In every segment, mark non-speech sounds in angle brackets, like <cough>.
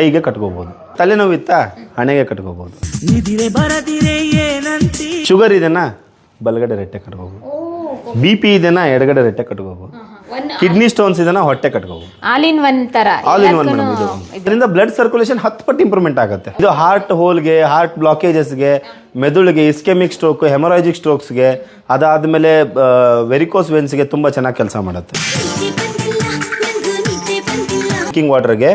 ಕೈಗೆ ಕಟ್ಕೋಬಹುದು ತಲೆನೋವು ಇತ್ತ ಹಣೆಗೆ ಕಟ್ಕೋಬಹುದು ಶುಗರ್ ಇದೆನಾ? ಬಲಗಡೆ ರೆಟ್ಟೆ ಕಟ್ಕೋಬಹುದು ಬಿ ಪಿ ಇದೆನಾ? ಎಡಗಡೆ ರೆಟ್ಟೆ ಕಟ್ಕೋಬಹುದು ಕಿಡ್ನಿ ಸ್ಟೋನ್ಸ್ ಇದೆನಾ? ಹೊಟ್ಟೆ ಕಟ್ಕೋಬಹುದು ಆಲ್ ಇನ್ ಒನ್ ತರ. ಆಲ್ ಇನ್ ಒನ್ ಮೇಡಮ್ ಇದರಿಂದ ಬ್ಲಡ್ ಸರ್ಕ್ಯುಲೇಷನ್ ಹತ್ತು ಪಟ್ಟು ಇಂಪ್ರೂವ್ಮೆಂಟ್ ಆಗುತ್ತೆ. ಇದು ಹಾರ್ಟ್ ಹೋಲ್ಗೆ ಹಾರ್ಟ್ ಬ್ಲಾಕೇಜಸ್ಗೆ ಮೆದುಳಿಗೆ ಇಸ್ಕೆಮಿಕ್ ಸ್ಟ್ರೋಕ್ ಹೆಮರಾಜಿಕ್ ಸ್ಟ್ರೋಕ್ಸ್ಗೆ ಅದಾದ್ಮೇಲೆ ವೆರಿಕೋಸ್ ವೆನ್ಸ್ಗೆ ತುಂಬಾ ಚೆನ್ನಾಗಿ ಕೆಲಸ ಮಾಡುತ್ತೆ. ಡ್ರಿಂಕಿಂಗ್ ವಾಟರ್ಗೆ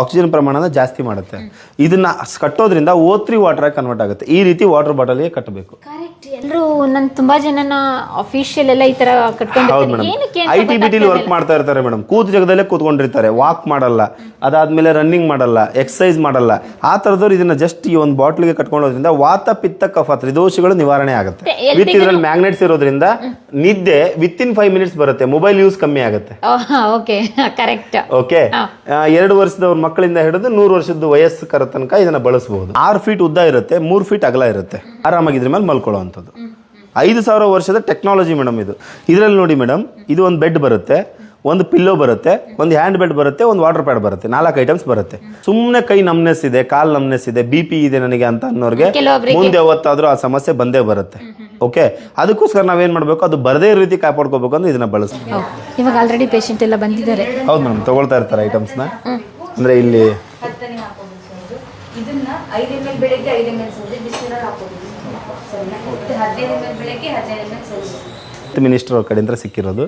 ಆಕ್ಸಿಜನ್ ಪ್ರಮಾಣನ ಜಾಸ್ತಿ ಮಾಡುತ್ತೆ. ಇದನ್ನ ಕಟ್ಟೋದ್ರಿಂದ ಓ ತ್ರೀ ವಾಟರ್ ಕನ್ವರ್ಟ್ ಆಗುತ್ತೆ. ಈ ರೀತಿ ವಾಟರ್ ಬಾಟಲ್ಗೆ ಕಟ್ಟಬೇಕು. ಕರೆಕ್ಟ್ ಎಲ್ಲರೂ ನನ್ನ ತುಂಬಾ ಜನನ ಅಫಿಷಿಯಲ್ ಎಲ್ಲ ಈ ತರ ಹೌದು ಮೇಡಮ್ ಏನಕ್ಕೆ ಐ ಟಿ ಬಿ ಟಿಲಿ ವರ್ಕ್ ಮಾಡ್ತಾ ಇರ್ತಾರೆ ಮೇಡಮ್ ಕೂತ್ ಜಾಗದಲ್ಲೇ ಕೂತ್ಕೊಂಡಿರ್ತಾರೆ. ವಾಕ್ ಮಾಡಲ್ಲ. ಅದಾದ್ಮೇಲೆ ರನ್ನಿಂಗ್ ಮಾಡಲ್ಲ. ಎಕ್ಸಸೈಸ್ ಮಾಡಲ್ಲ. ಆ ತರದವ್ರು ಇದನ್ನ ಜಸ್ಟ್ ಈ ಒಂದು ಬಾಟ್ಲಿಗೆ ಕಟ್ಕೊಂಡೋದ್ರಿಂದ ವಾತ ಪಿತ್ತ ಕಫ ತ್ರಿದೋಷಗಳು ನಿವಾರಣೆ ಆಗುತ್ತೆ. ವಿತ್ ಇದ್ರಲ್ಲಿ ಮ್ಯಾಗ್ನೆಟ್ಸ್ ಇರೋದ್ರಿಂದ ನಿದ್ದೆ ವಿತ್ ಇನ್ ಫೈವ್ ಮಿನಿಟ್ಸ್ ಬರುತ್ತೆ. ಮೊಬೈಲ್ ಯೂಸ್ ಕಮ್ಮಿ ಆಗುತ್ತೆ. ಓಕೆ ಕರೆಕ್ಟ್ ಓಕೆ ಎರಡು ವರ್ಷದವ್ರ ಮಕ್ಕಳಿಂದ ಹಿಡಿದು ನೂರು ವರ್ಷದ ವಯಸ್ಕರ ತನಕ ಇದನ್ನು ಬಳಸಬಹುದು. ಆರು ಫೀಟ್ ಉದ್ದ ಇರುತ್ತೆ ಮೂರು ಫೀಟ್ ಅಗಲ ಇರುತ್ತೆ. ಆರಾಮಾಗಿ ಇದ್ರ ಮೇಲೆ ಮಲ್ಕೊಳ್ಳೋವಂಥದ್ದು ಐದು ಸಾವಿರ ವರ್ಷದ ಟೆಕ್ನಾಲಜಿ ಮೇಡಮ್ ಇದು. ಇದರಲ್ಲಿ ನೋಡಿ ಮೇಡಮ್ ಇದು ಒಂದು ಬೆಡ್ ಬರುತ್ತೆ ಒಂದು ಪಿಲ್ಲೋ ಬರುತ್ತೆ ಒಂದು ಹ್ಯಾಂಡ್ ಬೆಡ್ ಬರುತ್ತೆ ಒಂದು ವಾಟರ್ ಪ್ಯಾಡ್ ಬರುತ್ತೆ. ನಾಲ್ಕು ಐಟಮ್ಸ್ ಬರುತ್ತೆ. ಸುಮ್ಮನೆ ಕೈ ನಮ್ನೆಸ್ ಇದೆ ಕಾಲ್ ನಮ್ನೆಸ್ ಇದೆ ಬಿ ಪಿ ಇದೆ ನನಗೆ ಅಂತ ಅನ್ನೋರಿಗೆ ಮುಂದೆ ಯಾವತ್ತಾದ್ರೂ ಆ ಸಮಸ್ಯೆ ಬಂದೇ ಬರುತ್ತೆ. ಓಕೆ ಅದಕ್ಕೋಸ್ಕರ ನಾವೇನು ಮಾಡಬೇಕು? ಅದು ಬರದೇ ರೀತಿ ಕಾಪಾಡ್ಕೋಬೇಕು ಅಂದ್ರೆ ಇದನ್ನ ಬಳಸ್ತೀವಿ ಇವಾಗ ಆಲ್ರೆಡಿ ಪೇಷಂಟ್ ಎಲ್ಲ ಬಂದಿದ್ದಾರೆ. ಹೌದು ಮೇಡಮ್ ತಗೊಳ್ತಾ ಇರ್ತಾರೆ ಐಟಮ್ಸ್ನ ಅಂದ್ರೆ ಇಲ್ಲಿ ಇದನ್ನ ಐದು ಎಂ ಎಲ್ ಬೆಳಗ್ಗೆ ಐದು ಎಂ ಎಲ್ ಸಂಜೆ ಬಿಸಿನೀರಲ್ಲಿ ಹಾಕೋದು ಸರಿನಾ ಇದು ಹದಿನೈದು ಎಂ ಎಲ್ ಬೆಳಗ್ಗೆ ಹದಿನೈದು ಎಂ ಎಲ್ ಸಂಜೆ. ಮಿನಿಸ್ಟರ್ ಅವ್ರ ಕಡೆಯಿಂದ ಸಿಕ್ಕಿರೋದು.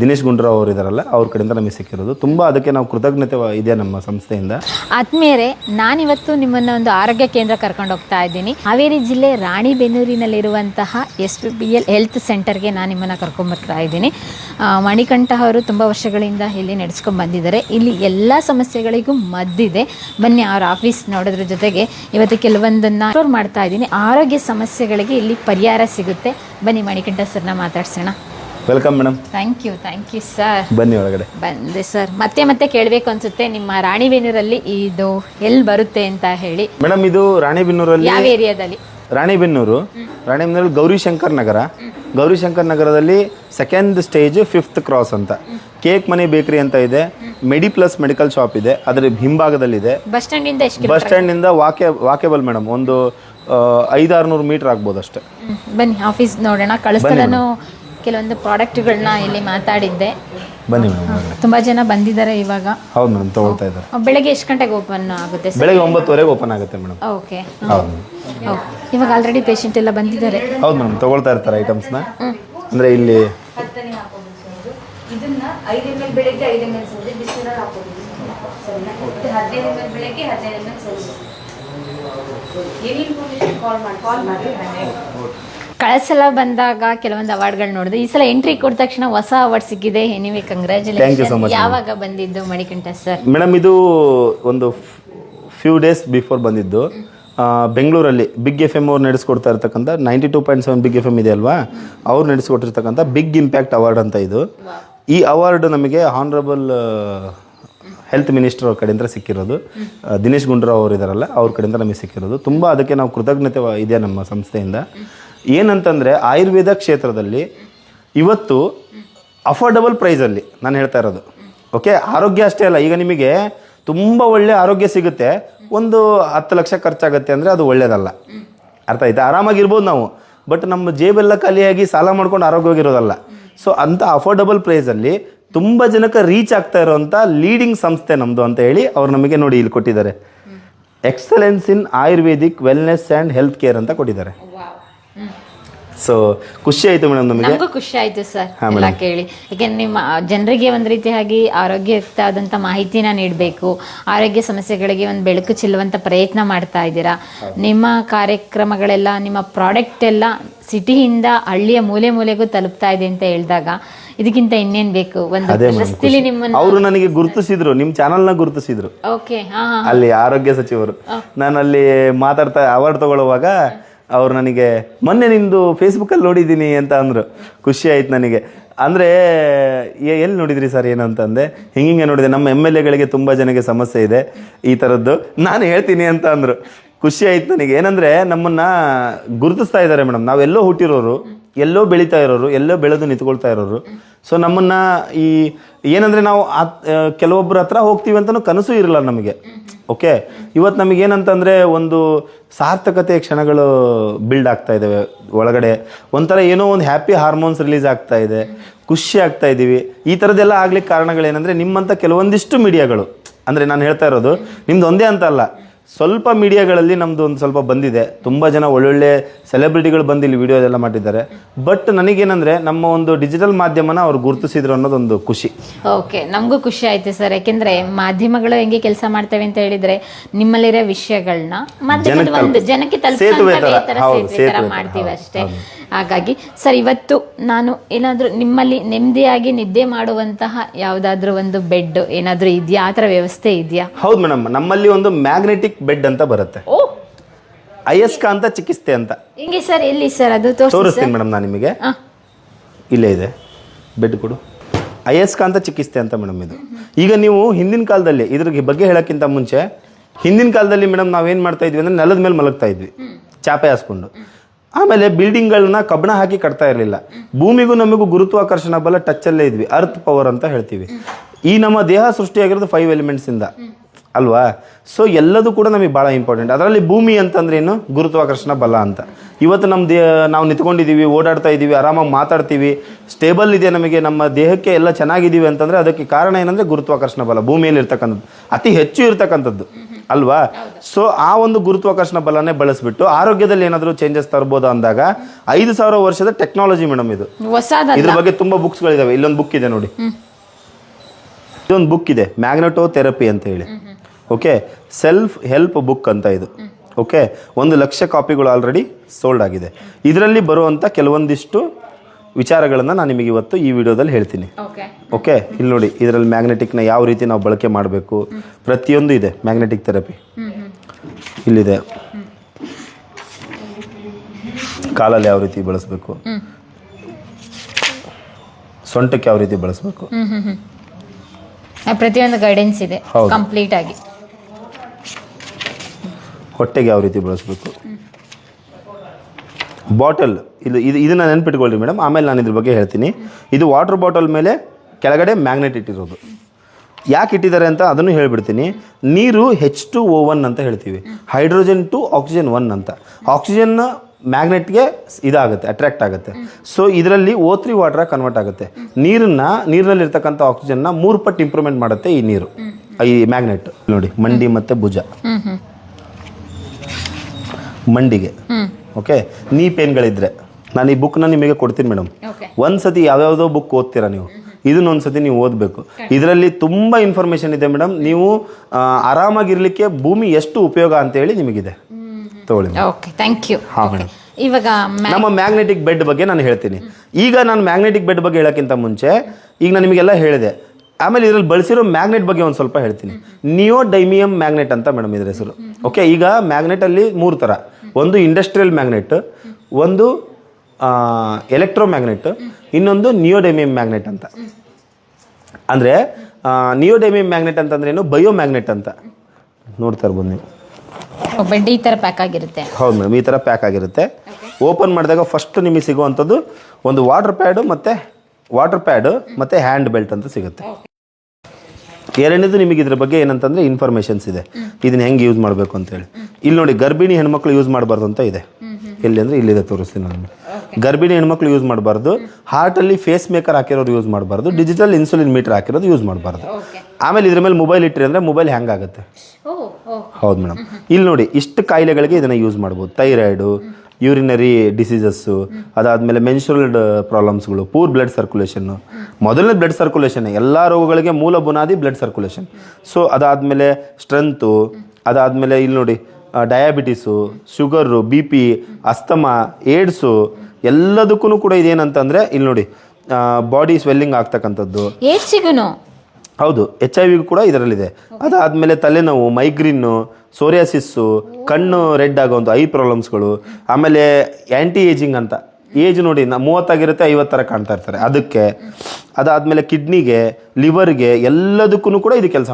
ದಿನೇಶ್ ಗುಂಡೂರಾವ್ ಅವರು ಇದಾರಲ್ಲ, ಅವ್ರ ಕಡೆಯಿಂದ ನಮಗೆ ಸಿಕ್ಕಿರೋದು. ತುಂಬಾ ಅದಕ್ಕೆ ನಾವು ಕೃತಜ್ಞತೆ ಇದೆ ನಮ್ಮ ಸಂಸ್ಥೆಯಿಂದ. ಆತ್ಮೀಯರೇ, ನಾನಿವತ್ತು ನಿಮ್ಮನ್ನ ಒಂದು ಆರೋಗ್ಯ ಕೇಂದ್ರ ಕರ್ಕೊಂಡು ಹೋಗ್ತಾ ಇದ್ದೀನಿ. ಹಾವೇರಿ ಜಿಲ್ಲೆ ರಾಣಿಬೆನ್ನೂರಿನಲ್ಲಿರುವಂತಹ ಎಸ್ ಬಿ ಎಲ್ ಹೆಲ್ತ್ ಸೆಂಟರ್ಗೆ ನಾನು ನಿಮ್ಮನ್ನು ಕರ್ಕೊಂಬರ್ತಾ ಇದ್ದೀನಿ. ಮಣಿಕಂಠ ಅವರು ತುಂಬ ವರ್ಷಗಳಿಂದ ಇಲ್ಲಿ ನಡೆಸ್ಕೊಂಡು ಬಂದಿದ್ದಾರೆ. ಇಲ್ಲಿ ಎಲ್ಲ ಸಮಸ್ಯೆಗಳಿಗೂ ಮದ್ದಿದೆ. ಬನ್ನಿ ಅವ್ರ ಆಫೀಸ್ ನೋಡೋದ್ರ ಜೊತೆಗೆ ಇವತ್ತು ಕೆಲವೊಂದನ್ನು ಮಾಡ್ತಾ ಇದ್ದೀನಿ. ಆರೋಗ್ಯ ಸಮಸ್ಯೆಗಳಿಗೆ ಇಲ್ಲಿ ಪರಿಹಾರ ಸಿಗುತ್ತೆ. ಬನ್ನಿ ಮಣಿಕಂಠ ಸರ್ನ ಮಾತಾಡ್ಸೋಣ welcome madam thank you thank you sir ಬನ್ನಿ ಒಳಗಡೆ. ಬಂದೆ ಸರ್ ಮತ್ತೆ ಮತ್ತೆ ಕೇಳಬೇಕು ಅನ್ಸುತ್ತೆ ನಿಮ್ಮ ರಾಣಿಬೆನ್ನೂರಲ್ಲಿ ಇದು ಎಲ್ಲಿ ಬರುತ್ತೆ ಅಂತ ಹೇಳಿ. ಮೇಡಮ್ ಇದು ರಾಣಿಬೆನ್ನೂರಲ್ಲಿ ಯಾವ ಏರಿಯಾದಲ್ಲಿ? ರಾಣಿಬೆನ್ನೂರು. ರಾಣಿಬೆನ್ನೂರಲ್ಲಿ ಗೌರಿಶಂಕರ್ ನಗರ. ಗೌರಿಶಂಕರ್ ನಗರದಲ್ಲಿ ಸೆಕೆಂಡ್ ಸ್ಟೇಜ್ ಫಿಫ್ತ್ ಕ್ರಾಸ್ ಅಂತ. ಕೇಕ್ ಮನಿ ಬೇಕರಿ ಅಂತ ಇದೆ. ಮೆಡಿ ಪ್ಲಸ್ ಮೆಡಿಕಲ್ ಶಾಪ್ ಇದೆ. ಅದರ ಹಿಂಭಾಗದಲ್ಲಿದೆ. ಬಸ್ ಸ್ಟ್ಯಾಂಡ್ ಇಂದ ಎಷ್ಟು ಬಸ್ ಸ್ಟ್ಯಾಂಡಿಂದ ವಾಕೆ ವಾಕೆಬಲ್ ಮೇಡಮ್ ಒಂದು ಐದಾರುನೂರು ಮೀಟರ್ ಆಗ್ಬೋದು ಅಷ್ಟೇ ಬನ್ನಿ ಆಫೀಸ್ ನೋಡೋಣ. ಕಳಿಸ್ತಾನು ಕೆಲವೊಂದು ಪ್ರಾಡಕ್ಟ್ಗಳನ್ನ ಇಲ್ಲಿ ಮಾತಾಡಿದ್ದೆ. ಬನ್ನಿ ಮೇಡಮ್ ತುಂಬಾ ಜನ ಬಂದಿದ್ದಾರೆ ಇವಾಗ. ಹೌದು ಮೇಡಮ್ ತಗೊಳ್ತಾ ಇದ್ದಾರೆ. ಬೆಳಗ್ಗೆ ಎಷ್ಟು ಗಂಟೆಗೆ ಓಪನ್ ಆಗುತ್ತೆ ಸರ್? ಬೆಳಗ್ಗೆ ಒಂಬತ್ತುವರೆಗೆ ಓಪನ್ ಆಗುತ್ತೆ ಮೇಡಮ್. ಓಕೆ. ಹೌದು. ಇವಾಗ ಆಲ್ರೆಡಿ ಪೇಷಂಟ್ ಎಲ್ಲ ಬಂದಿದ್ದಾರೆ. ಹೌದು ಮೇಡಮ್ ತಗೊಳ್ತಾ ಇರ್ತಾರೆ ಐಟಮ್ಸ್ನ ಅಂದ್ರೆ ಇಲ್ಲಿ ಇದನ್ನ ಐದು ಎಂ ಎಲ್ ಬೆಳಗ್ಗೆ ಐದು ಎಂ ಎಲ್ ಸಂಜೆ ಬಿಸಿನೀರಲ್ಲಿ ಹಾಕೋದು ಸರಿನಾ? ಇದು ಹದಿನೈದು ಎಂ ಎಲ್ ಬೆಳಗ್ಗೆ ಹದಿನೈದು ಎಂ ಎಲ್ ಸಂಜೆ ಏನು ಕಾಲ್ ಮಾಡಿ ಕಾಲ್ ಮಾಡಿ. ಕಳೆದ ಸಲ ಬಂದಾಗ ಕೆಲವೊಂದು ಅವಾರ್ಡ್ಗಳು ನೋಡಿದೆ. ಈ ಸಲ ಎಂಟ್ರಿ ಕೊಟ್ಟ ತಕ್ಷಣ ಹೊಸ ಅವಾರ್ಡ್ ಸಿಕ್ಕಿದೆ. Anyway Thank you so congratulation much, ಯಾವಾಗ ಬಂದಿದ್ದು ಮಣಿಕಂಠ ಸರ್ ಮೇಡಮ್ ಇದು ಒಂದು ಫ್ಯೂ ಡೇಸ್ ಬಿಫೋರ್ ಬಂದಿದ್ದು. ಆ, ಬೆಂಗಳೂರಲ್ಲಿ ಬಿಗ್ ಎಫ್ ಎಂ ಅವ್ರು ನಡೆಸ್ಕೊಡ್ತಾ ಇರ್ತಕ್ಕಂಥ ninety two point seven big F M ಇದೆ ಅಲ್ವಾ? ಅವ್ರು ನಡೆಸ್ಕೊಟ್ಟಿರ್ತಕ್ಕಂಥ ಬಿಗ್ ಇಂಪ್ಯಾಕ್ಟ್ ಅವಾರ್ಡ್ ಅಂತ ಇದು. ಈ ಅವಾರ್ಡ್ ನಮಗೆ ಹಾನರಬಲ್ ಹೆಲ್ತ್ ಮಿನಿಸ್ಟರ್ ಅವ್ರ ಕಡೆಯಿಂದ ಸಿಕ್ಕಿರೋದು. ಆ, ದಿನೇಶ್ ಗುಂಡೂರಾವ್ ಅವರು ಇದಾರಲ್ಲ ಅವ್ರ ಕಡೆಯಿಂದ ನಮಗೆ ಸಿಕ್ಕಿರೋದು. ತುಂಬ ಅದಕ್ಕೆ ನಾವು ಕೃತಜ್ಞತೆ ಇದೆ ನಮ್ಮ ಸಂಸ್ಥೆಯಿಂದ. ಏನಂತಂದರೆ ಆಯುರ್ವೇದ ಕ್ಷೇತ್ರದಲ್ಲಿ ಇವತ್ತು ಅಫೋರ್ಡಬಲ್ ಪ್ರೈಸಲ್ಲಿ ನಾನು ಹೇಳ್ತಾ ಇರೋದು. ಓಕೆ ಆರೋಗ್ಯ ಅಷ್ಟೇ ಅಲ್ಲ, ಈಗ ನಿಮಗೆ ತುಂಬ ಒಳ್ಳೆ ಆರೋಗ್ಯ ಸಿಗುತ್ತೆ. ಒಂದು ಹತ್ತು ಲಕ್ಷ ಖರ್ಚಾಗುತ್ತೆ ಅಂದರೆ ಅದು ಒಳ್ಳೆಯದಲ್ಲ ಅರ್ಥ ಆಯ್ತಾ? ಆರಾಮಾಗಿರ್ಬೋದು ನಾವು. ಬಟ್ ನಮ್ಮ ಜೇಬೆಲ್ಲ ಖಾಲಿಯಾಗಿ ಸಾಲ ಮಾಡ್ಕೊಂಡು ಆರೋಗ್ಯವಾಗಿರೋದಲ್ಲ. ಸೊ ಅಂಥ ಅಫೋರ್ಡಬಲ್ ಪ್ರೈಸಲ್ಲಿ ತುಂಬ ಜನಕ್ಕೆ ರೀಚ್ ಆಗ್ತಾ ಇರೋವಂಥ ಲೀಡಿಂಗ್ ಸಂಸ್ಥೆ ನಮ್ಮದು ಅಂತ ಹೇಳಿ ಅವ್ರು ನಮಗೆ ನೋಡಿ ಇಲ್ಲಿ ಕೊಟ್ಟಿದ್ದಾರೆ. Excellence in ayurvedic wellness and health care ಅಂತ ಕೊಟ್ಟಿದ್ದಾರೆ. ಸೊ ಖುಷಿ ಆಯ್ತು ಮೇಡಮ್ ನಮಗೆ. ನಮಗೂ ಖುಷಿ ಆಯ್ತು ಸರ್ ಎಲ್ಲ ಕೇಳಿ. ಯಾಕೆಂದ್ರೆ ನಿಮ್ಮ ಜನರಿಗೆ ಒಂದು ರೀತಿಯಾಗಿ ಆರೋಗ್ಯಯುಕ್ತವಾದಂಥ ಮಾಹಿತಿನ ನೀಡಬೇಕು. ಆರೋಗ್ಯ ಸಮಸ್ಯೆಗಳಿಗೆ ಒಂದು ಬೆಳಕು ಚೆಲ್ಲುವಂತ ಪ್ರಯತ್ನ ಮಾಡ್ತಾ ಇದ್ದೀರಾ. ನಿಮ್ಮ ಕಾರ್ಯಕ್ರಮಗಳೆಲ್ಲ ನಿಮ್ಮ ಪ್ರಾಡಕ್ಟ್ ಎಲ್ಲ ಸಿಟಿಯಿಂದ ಹಳ್ಳಿಯ ಮೂಲೆ ಮೂಲೆಗೂ ತಲುಪ್ತಾ ಇದೆ ಅಂತ ಹೇಳಿದಾಗ ಇದಕ್ಕಿಂತ ಇನ್ನೇನ್ ಬೇಕು? ಒಂದು ಅದೇ ನಿಮ್ಮ ಪ್ರಶಸ್ತಿಲಿ ನಿಮ್ಮನ್ನ ಅವರು ನನಗೆ ಗುರುತಿಸಿದ್ರು ನಿಮ್ಮ ನ ಗುರುತಿಸಿದ್ರು. ಓಕೆ ಹಾ ಹಾ ಅಲ್ಲಿ ಆರೋಗ್ಯ ಸಚಿವರು. ನಾನು ಅಲ್ಲಿ ಮಾತಾಡ್ತಾ ಅವಾರ್ಡ್ ತಗೊಳ್ಳುವಾಗ ಅವ್ರು ನನಗೆ, ಮೊನ್ನೆ ನಿಂದು ಫೇಸ್ಬುಕ್ಕಲ್ಲಿ ನೋಡಿದ್ದೀನಿ ಅಂತ ಅಂದರು. ಖುಷಿ ಆಯ್ತು ನನಗೆ. ಅಂದರೆ ಎಲ್ಲಿ ನೋಡಿದ್ರಿ ಸರ್ ಏನು ಅಂತಂದೆ ಹಿಂಗೆ ನೋಡಿದೆ. ನಮ್ಮ ಎಂ ಎಲ್ ಎಗಳಿಗೆ ತುಂಬ ಜನಕ್ಕೆ ಸಮಸ್ಯೆ ಇದೆ ಈ ಥರದ್ದು ನಾನು ಹೇಳ್ತೀನಿ ಅಂತ ಅಂದರು. ಖುಷಿ ಆಯ್ತು ನನಗೆ. ಏನಂದರೆ, ನಮ್ಮನ್ನು ಗುರುತಿಸ್ತಾ ಇದ್ದಾರೆ ಮೇಡಮ್. ನಾವೆಲ್ಲೋ ಹುಟ್ಟಿರೋರು. ಎಲ್ಲೋ ಬೆಳೀತಾ ಇರೋರು, ಎಲ್ಲೋ ಬೆಳೆದು ನಿಂತ್ಕೊಳ್ತಾ ಇರೋರು. ಸೊ ನಮ್ಮನ್ನ ಈ ಏನಂದ್ರೆ ನಾವು ಆ- ಕೆಲವೊಬ್ಬರ ಹತ್ರ ಹೋಗ್ತೀವಿ ಅಂತಲೂ ಕನಸು ಇರಲ್ಲ ನಮಗೆ. ಓಕೆ ಇವತ್ತು ನಮಗೆ ಏನಂತಂದ್ರೆ ಒಂದು ಸಾರ್ಥಕತೆ ಕ್ಷಣಗಳು ಬಿಲ್ಡ್ ಆಗ್ತಾ ಇದ್ದಾವೆ ಒಳಗಡೆ. ಒಂಥರ ಏನೋ ಒಂದು ಹ್ಯಾಪಿ ಹಾರ್ಮೋನ್ಸ್ ರಿಲೀಸ್ ಆಗ್ತಾ ಇದೆ, ಖುಷಿ ಆಗ್ತಾ ಇದ್ದೀವಿ ಈ ಥರದ್ದೆಲ್ಲ ಆಗ್ಲಿಕ್ಕೆ ಕಾರಣಗಳೇನೆಂದರೆ ನಿಮ್ಮಂಥ ಕೆಲವೊಂದಿಷ್ಟು ಮೀಡಿಯಾಗಳು ಅಂದರೆ ನಾನು ಹೇಳ್ತಾ ಇರೋದು, ನಿಮ್ದು ಒಂದೇ ಅಂತ ಅಲ್ಲ. ಸ್ವಲ್ಪ ಮೀಡಿಯಾಗಳಲ್ಲಿ ನಮ್ಮದು ಒಂದು ಸ್ವಲ್ಪ ಬಂದಿದೆ. ತುಂಬ ಜನ ಒಳ್ಳೊಳ್ಳೆ ಸೆಲೆಬ್ರಿಟಿಗಳು ಬಂದು ಇಲ್ಲಿ ವಿಡಿಯೋ ಎಲ್ಲ ಮಾಡಿದ್ದಾರೆ. ಬಟ್ ನನಗೇನಂದ್ರೆ ನಮ್ಮ ಒಂದು ಡಿಜಿಟಲ್ ಮಾಧ್ಯಮನ ಅವ್ರು ಗುರುತಿಸಿದ್ರು ಅನ್ನೋದೊಂದು ಖುಷಿ. ಓಕೆ ನಮಗೂ ಖುಷಿ ಆಯ್ತು ಸರ್. ಯಾಕೆಂದ್ರೆ ಮಾಧ್ಯಮಗಳು ಹೆಂಗೆ ಕೆಲಸ ಮಾಡ್ತವೆ ಅಂತ ಹೇಳಿದ್ರೆ ನಿಮ್ಮಲ್ಲಿರೋ ವಿಷಯಗಳನ್ನ ಮಾಧ್ಯಮದ ಜನಕ್ಕೆ ಒಂದು ಜನಕ್ಕೆ ಸೇತುವೆ ತಲುಪಿಸುವಂತವೇ ತರ. ತರ ಹೌದು, ಸೇತುವೆ ತರ ಸೇತುವೆ ತರ. ಮಾಡ್ತೀವಿ ಅಷ್ಟೇ. ಹಾಗಾಗಿ ಸರ್ ಇವತ್ತು ನಾನು ಏನಾದರೂ ನಿಮ್ಮಲ್ಲಿ ನೆಮ್ಮದಿಯಾಗಿ ನಿದ್ದೆ ಮಾಡುವಂತಹ ಯಾವುದಾದ್ರೂ ಒಂದು ಬೆಡ್ ಏನಾದರೂ ಇದೆಯಾ? ಆ ಥರ ವ್ಯವಸ್ಥೆ ಇದೆಯಾ? ಹೌದು ಮೇಡಮ್ ನಮ್ಮಲ್ಲಿ ಒಂದು ಮ್ಯಾಗ್ನೆಟಿಕ್ ಬೆಡ್ ಅಂತ ಬರುತ್ತೆ. ಓ. ಅಯಸ್ಕಾಂತ ಚಿಕಿತ್ಸೆ ಅಂತ. ಹೆಂಗೆ ಸರ್ ಎಲ್ಲಿ ಸರ್ ಅದು ತೋರಿಸಿ ತೋರಿಸ್ತೀನಿ ಮೇಡಮ್ ನಾನು ನಿಮಗೆ. ಇಲ್ಲೇ ಇದೆ. ಬೆಡ್ ಕೊಡು. ಅಯಸ್ಕಾಂತ ಚಿಕಿತ್ಸೆ ಅಂತ ಮೇಡಮ್ ಇದು. ಈಗ ನೀವು ಹಿಂದಿನ ಕಾಲದಲ್ಲಿ ಇದ್ರ ಬಗ್ಗೆ ಹೇಳೋಕ್ಕಿಂತ ಮುಂಚೆ ಹಿಂದಿನ ಕಾಲದಲ್ಲಿ ಮೇಡಮ್ ನಾವೇನು ಮಾಡ್ತಾ ಇದ್ವಿ ಅಂದರೆ ನೆಲದ ಮೇಲೆ ಮಲಗ್ತಾ ಇದ್ವಿ. ಚಾಪೆ ಹಾಸ್ಕೊಂಡು. ಆಮೇಲೆ ಬಿಲ್ಡಿಂಗ್ಗಳನ್ನ ಕಬ್ಬಣ ಹಾಕಿ ಕಟ್ತಾ ಇರಲಿಲ್ಲ. ಭೂಮಿಗೂ ನಮಗೂ ಗುರುತ್ವಾಕರ್ಷಣ ಬಲ ಟಚ್ಚಲ್ಲೇ ಇದ್ವಿ. ಅರ್ತ್ ಪವರ್ ಅಂತ ಹೇಳ್ತೀವಿ. ಈ ನಮ್ಮ ದೇಹ ಸೃಷ್ಟಿಯಾಗಿರೋದು ಫೈವ್ ಎಲಿಮೆಂಟ್ಸಿಂದ ಅಲ್ವಾ? ಸೊ ಎಲ್ಲದೂ ಕೂಡ ನಮಗೆ ಭಾಳ ಇಂಪಾರ್ಟೆಂಟ್ ಅದರಲ್ಲಿ ಭೂಮಿ ಅಂತಂದ್ರೆ ಏನು? ಗುರುತ್ವಾಕರ್ಷಣ ಬಲ ಅಂತ. ಇವತ್ತು ನಮ್ಮ ದೇ ನಾವು ನಿಂತ್ಕೊಂಡಿದ್ದೀವಿ ಓಡಾಡ್ತಾ ಇದ್ದೀವಿ ಆರಾಮಾಗಿ ಮಾತಾಡ್ತೀವಿ ಸ್ಟೇಬಲ್ ಇದೆ ನಮಗೆ ನಮ್ಮ ದೇಹಕ್ಕೆ ಎಲ್ಲ ಚೆನ್ನಾಗಿದ್ದೀವಿ ಅಂತಂದ್ರೆ ಅದಕ್ಕೆ ಕಾರಣ ಏನಂದ್ರೆ ಗುರುತ್ವಾಕರ್ಷಣ ಬಲ ಭೂಮಿಯಲ್ಲಿ ಇರ್ತಕ್ಕಂಥದ್ದು. ಅತಿ ಹೆಚ್ಚು ಇರ್ತಕ್ಕಂಥದ್ದು. ಅಲ್ವಾ? ಸೊ ಆ ಒಂದು ಗುರುತ್ವಾಕರ್ಷಣ ಬಲನೇ ಬಳಸಿಬಿಟ್ಟು ಆರೋಗ್ಯದಲ್ಲಿ ಏನಾದರೂ ಚೇಂಜಸ್ ತರ್ಬೋದು ಅಂದಾಗ ಐದು ಸಾವಿರ ವರ್ಷದ ಟೆಕ್ನಾಲಜಿ ಮೇಡಮ್ ಇದು. ಇದ್ರ ಬಗ್ಗೆ ತುಂಬಾ ಬುಕ್ಸ್ಗಳಿದಾವೆ ಇಲ್ಲೊಂದು ಬುಕ್ ಇದೆ ನೋಡಿ. ಇದೊಂದು ಬುಕ್ ಇದೆ ಮ್ಯಾಗ್ನೆಟೋ ಥೆರಪಿ ಅಂತ ಹೇಳಿ. ಓಕೆ? ಸೆಲ್ಫ್ ಹೆಲ್ಪ್ ಬುಕ್ ಅಂತ ಇದು. ಓಕೆ? ಒಂದು ಲಕ್ಷ ಕಾಪಿಗಳು ಆಲ್ರೆಡಿ ಸೋಲ್ಡ್ ಆಗಿದೆ. ಇದರಲ್ಲಿ ಬರುವಂಥ ಕೆಲವೊಂದಿಷ್ಟು ವಿಚಾರಗಳನ್ನು ನಾನು ನಿಮಗೆ ಇವತ್ತು ಈ ವಿಡಿಯೋದಲ್ಲಿ ಹೇಳ್ತೀನಿ. ಓಕೆ. ಇಲ್ಲಿ ನೋಡಿ ಇದರಲ್ಲಿ ಮ್ಯಾಗ್ನೆಟಿಕ್ನ ಯಾವ ರೀತಿ ನಾವು ಬಳಕೆ ಮಾಡಬೇಕು? ಪ್ರತಿಯೊಂದು ಇದೆ ಮ್ಯಾಗ್ನೆಟಿಕ್ ಥೆರಪಿ ಇಲ್ಲಿದೆ. ಕಾಲಲ್ಲಿ ಯಾವ ರೀತಿ ಬಳಸಬೇಕು? ಸೊಂಟಕ್ಕೆ ಯಾವ ರೀತಿ ಬಳಸಬೇಕು? ಪ್ರತಿಯೊಂದು ಗೈಡೆನ್ಸ್ ಇದೆ ಕಂಪ್ಲೀಟ್ ಆಗಿ. ಹೊಟ್ಟೆಗೆ ಯಾವ ರೀತಿ ಬಳಸಬೇಕು? ಬಾಟಲ್, ಇದು ಇದು, ಇದನ್ನು ನೆನ್ಪಿಟ್ಕೊಳ್ಳಿ ಮೇಡಮ್. ಆಮೇಲೆ ನಾನು ಇದ್ರ ಬಗ್ಗೆ ಹೇಳ್ತೀನಿ. ಇದು ವಾಟರ್ ಬಾಟಲ್ ಮೇಲೆ ಕೆಳಗಡೆ ಮ್ಯಾಗ್ನೆಟ್ ಇಟ್ಟಿರೋದು. ಯಾಕೆ ಇಟ್ಟಿದ್ದಾರೆ ಅಂತ ಅದನ್ನು ಹೇಳಿಬಿಡ್ತೀನಿ. ನೀರು ಹೆಚ್ ಟು ಓ ಒನ್ ಅಂತ ಹೇಳ್ತೀವಿ. ಹೈಡ್ರೋಜನ್ ಟು ಆಕ್ಸಿಜನ್ ಒನ್ ಅಂತ. ಆಕ್ಸಿಜನ್ ಮ್ಯಾಗ್ನೆಟ್ಗೆ ಇದಾಗುತ್ತೆ, ಅಟ್ರಾಕ್ಟ್ ಆಗುತ್ತೆ. ಸೊ ಇದರಲ್ಲಿ ಓ ತ್ರೀ ವಾಟರ್ ಕನ್ವರ್ಟ್ ಆಗುತ್ತೆ. ನೀರನ್ನ, ನೀರಿನಲ್ಲಿರ್ತಕ್ಕಂಥ ಆಕ್ಸಿಜನ್ನ ಮೂರು ಪಟ್ಟು ಇಂಪ್ರೂವ್ಮೆಂಟ್ ಮಾಡುತ್ತೆ ಈ ನೀರು, ಈ ಮ್ಯಾಗ್ನೆಟ್. ನೋಡಿ, ಮಂಡಿ ಮತ್ತು ಭುಜ. ಮಂಡಿಗೆ. ಓಕೆ ನೀ ಪೇನ್ಗಳಿದ್ರೆ. ನಾನು ಈ ಬುಕ್ನ ನಿಮಗೆ ಕೊಡ್ತೀನಿ ಮೇಡಮ್ ಒಂದು ಸತಿ ಯಾವ್ಯಾವುದೋ ಬುಕ್ ಓದ್ತೀರಾ ನೀವು? ಇದನ್ನ ಒಂದು ಸತಿ ನೀವು ಓದಬೇಕು. ಇದರಲ್ಲಿ ತುಂಬ ಇನ್ಫಾರ್ಮೇಷನ್ ಇದೆ ಮೇಡಮ್ ನೀವು ಆರಾಮಾಗಿರ್ಲಿಕ್ಕೆ ಭೂಮಿ ಎಷ್ಟು ಉಪಯೋಗ ಅಂತ ಹೇಳಿ ನಿಮಗಿದೆ ತಗೊಳ್ಳಿ ಓಕೆ ಥ್ಯಾಂಕ್ ಯು ಹಾಂ ಮೇಡಮ್ ಇವಾಗ ನಮ್ಮ ಮ್ಯಾಗ್ನೆಟಿಕ್ ಬೆಡ್ ಬಗ್ಗೆ ನಾನು ಹೇಳ್ತೀನಿ. ಈಗ ನಾನು ಮ್ಯಾಗ್ನೆಟಿಕ್ ಬೆಡ್ ಬಗ್ಗೆ ಹೇಳೋಕ್ಕಿಂತ ಮುಂಚೆ ಈಗ ನಾನು ನಿಮಗೆಲ್ಲ ಹೇಳಿದೆ. ಆಮೇಲೆ ಇದರಲ್ಲಿ ಬಳಸಿರೋ ಮ್ಯಾಗ್ನೆಟ್ ಬಗ್ಗೆ ಒಂದು ಸ್ವಲ್ಪ ಹೇಳ್ತೀನಿ. ನಿಯೋ ಡೈಮಿಯಂ ಮ್ಯಾಗ್ನೆಟ್ ಅಂತ ಮೇಡಮ್ ಇದ್ರ ಹೆಸರು. ಓಕೆ ಈಗ ಮ್ಯಾಗ್ನೆಟಲ್ಲಿ ಮೂರು ಥರ ಒಂದು ಇಂಡಸ್ಟ್ರಿಯಲ್ ಮ್ಯಾಗ್ನೆಟ್ ಒಂದು ಎಲೆಕ್ಟ್ರೋ ಮ್ಯಾಗ್ನೆಟ್ ಇನ್ನೊಂದು ನಿಯೋಡೆಮಿಯಂ ಮ್ಯಾಗ್ನೆಟ್ ಅಂತ. ಅಂದರೆ ನಿಯೋಡೆಮಿಯಂ ಮ್ಯಾಗ್ನೆಟ್ ಅಂತಂದ್ರೆ ಏನು? ಬಯೋ ಮ್ಯಾಗ್ನೆಟ್ ಅಂತ. ನೋಡ್ತಾ ಇರ್ಬೋದು ನೀವು. ಬೆಡ್ ಈ ತರ ಪ್ಯಾಕ್ ಆಗಿರುತ್ತೆ. ಹೌದು ಮೇಡಮ್ ಈ ಥರ ಪ್ಯಾಕ್ ಆಗಿರುತ್ತೆ. ಓಪನ್ ಮಾಡಿದಾಗ ಫಸ್ಟ್ ನಿಮಗೆ ಸಿಗುವಂಥದ್ದು ಒಂದು ವಾಟರ್ ಪ್ಯಾಡು ಮತ್ತು ವಾಟರ್ ಪ್ಯಾಡು ಮತ್ತು ಹ್ಯಾಂಡ್ ಬೆಲ್ಟ್ ಅಂತ ಸಿಗುತ್ತೆ. ಎರಡನೇದು ನಿಮಗೆ ಇದ್ರ ಬಗ್ಗೆ ಏನಂತಂದ್ರೆ ಇನ್ಫಾರ್ಮೇಷನ್ಸ್ ಇದೆ. ಇದನ್ನ ಹೆಂಗೆ ಯೂಸ್ ಮಾಡಬೇಕು ಅಂತ ಹೇಳಿ ಇಲ್ಲಿ ನೋಡಿ ಗರ್ಭಿಣಿ ಹೆಣ್ಮಕ್ಳು ಯೂಸ್ ಮಾಡಬಾರ್ದು ಅಂತ ಇದೆ. ಎಲ್ಲಿ ಅಂದರೆ ಇಲ್ಲಿದೆ ತೋರಿಸ್ತೀನಿ ನಾನು. ಗರ್ಭಿಣಿ ಹೆಣ್ಮಕ್ಳು ಯೂಸ್ ಮಾಡಬಾರ್ದು. ಹಾರ್ಟಲ್ಲಿ ಫೇಸ್ ಮೇಕರ್ ಹಾಕಿರೋರು ಯೂಸ್ ಮಾಡಬಾರ್ದು. ಡಿಜಿಟಲ್ ಇನ್ಸುಲಿನ್ ಮೀಟರ್ ಹಾಕಿರೋದು ಯೂಸ್ ಮಾಡಬಾರ್ದು. ಆಮೇಲೆ ಇದ್ರ ಮೇಲೆ ಮೊಬೈಲ್ ಇಟ್ಟರೆ ಅಂದರೆ ಮೊಬೈಲ್ ಹ್ಯಾಂಗ್ ಆಗುತ್ತೆ. ಹೌದು ಮೇಡಮ್ ಇಲ್ಲಿ ನೋಡಿ ಇಷ್ಟು ಕಾಯಿಲೆಗಳಿಗೆ ಇದನ್ನು ಯೂಸ್ ಮಾಡ್ಬೋದು. ಥೈರಾಯ್ಡು ಯೂರಿನರಿ ಡಿಸೀಸಸ್ಸು ಅದಾದಮೇಲೆ ಮೆನ್ಸುರಲ್ ಪ್ರಾಬ್ಲಮ್ಸ್ಗಳು ಪೂರ್ ಬ್ಲಡ್ ಸರ್ಕ್ಯುಲೇಷನ್ನು ಮೊದಲನೇ ಬ್ಲಡ್ ಸರ್ಕ್ಯುಲೇಷನ್ ಎಲ್ಲ ರೋಗಗಳಿಗೆ ಮೂಲ ಬುನಾದಿ ಬ್ಲಡ್ ಸರ್ಕ್ಯುಲೇಷನ್ ಸೊ ಅದಾದಮೇಲೆ ಸ್ಟ್ರೆಂತು ಅದಾದಮೇಲೆ ಇಲ್ಲಿ ನೋಡಿ diabetes sugar B P asthma AIDS ಎಲ್ಲದಕ್ಕೂ ಕೂಡ ಇದೇನಂತಂದರೆ ಇಲ್ಲಿ ನೋಡಿ ಬಾಡಿ ಸ್ವೆಲ್ಲಿಂಗ್ ಆಗ್ತಕ್ಕಂಥದ್ದು. ಏಡ್ಸಿಗೂ ಹೌದು ಎಚ್ ಐ ವಿಗೂ ಕೂಡ ಇದರಲ್ಲಿದೆ. ಅದಾದಮೇಲೆ ತಲೆನೋವು ಮೈಗ್ರೀನು ಸೋರಿಯಾಸಿಸ್ಸು ಕಣ್ಣು ರೆಡ್ ಆಗೋವಂಥ ಐ ಪ್ರಾಬ್ಲಮ್ಸ್ಗಳು ಆಮೇಲೆ ಆ್ಯಂಟಿ ಏಜಿಂಗ್ ಅಂತ. ಏಜ್ ನೋಡಿ ನಾ ಮೂವತ್ತಾಗಿರುತ್ತೆ ಐವತ್ತರ ಕಾಣ್ತಾ ಇರ್ತಾರೆ. ಅದಕ್ಕೆ ಅದಾದ್ಮೇಲೆ ಕಿಡ್ನಿಗೆ ಲಿವರ್ಗೆ ಎಲ್ಲದಕ್ಕೂ ಕೂಡ ಇದು ಕೆಲಸ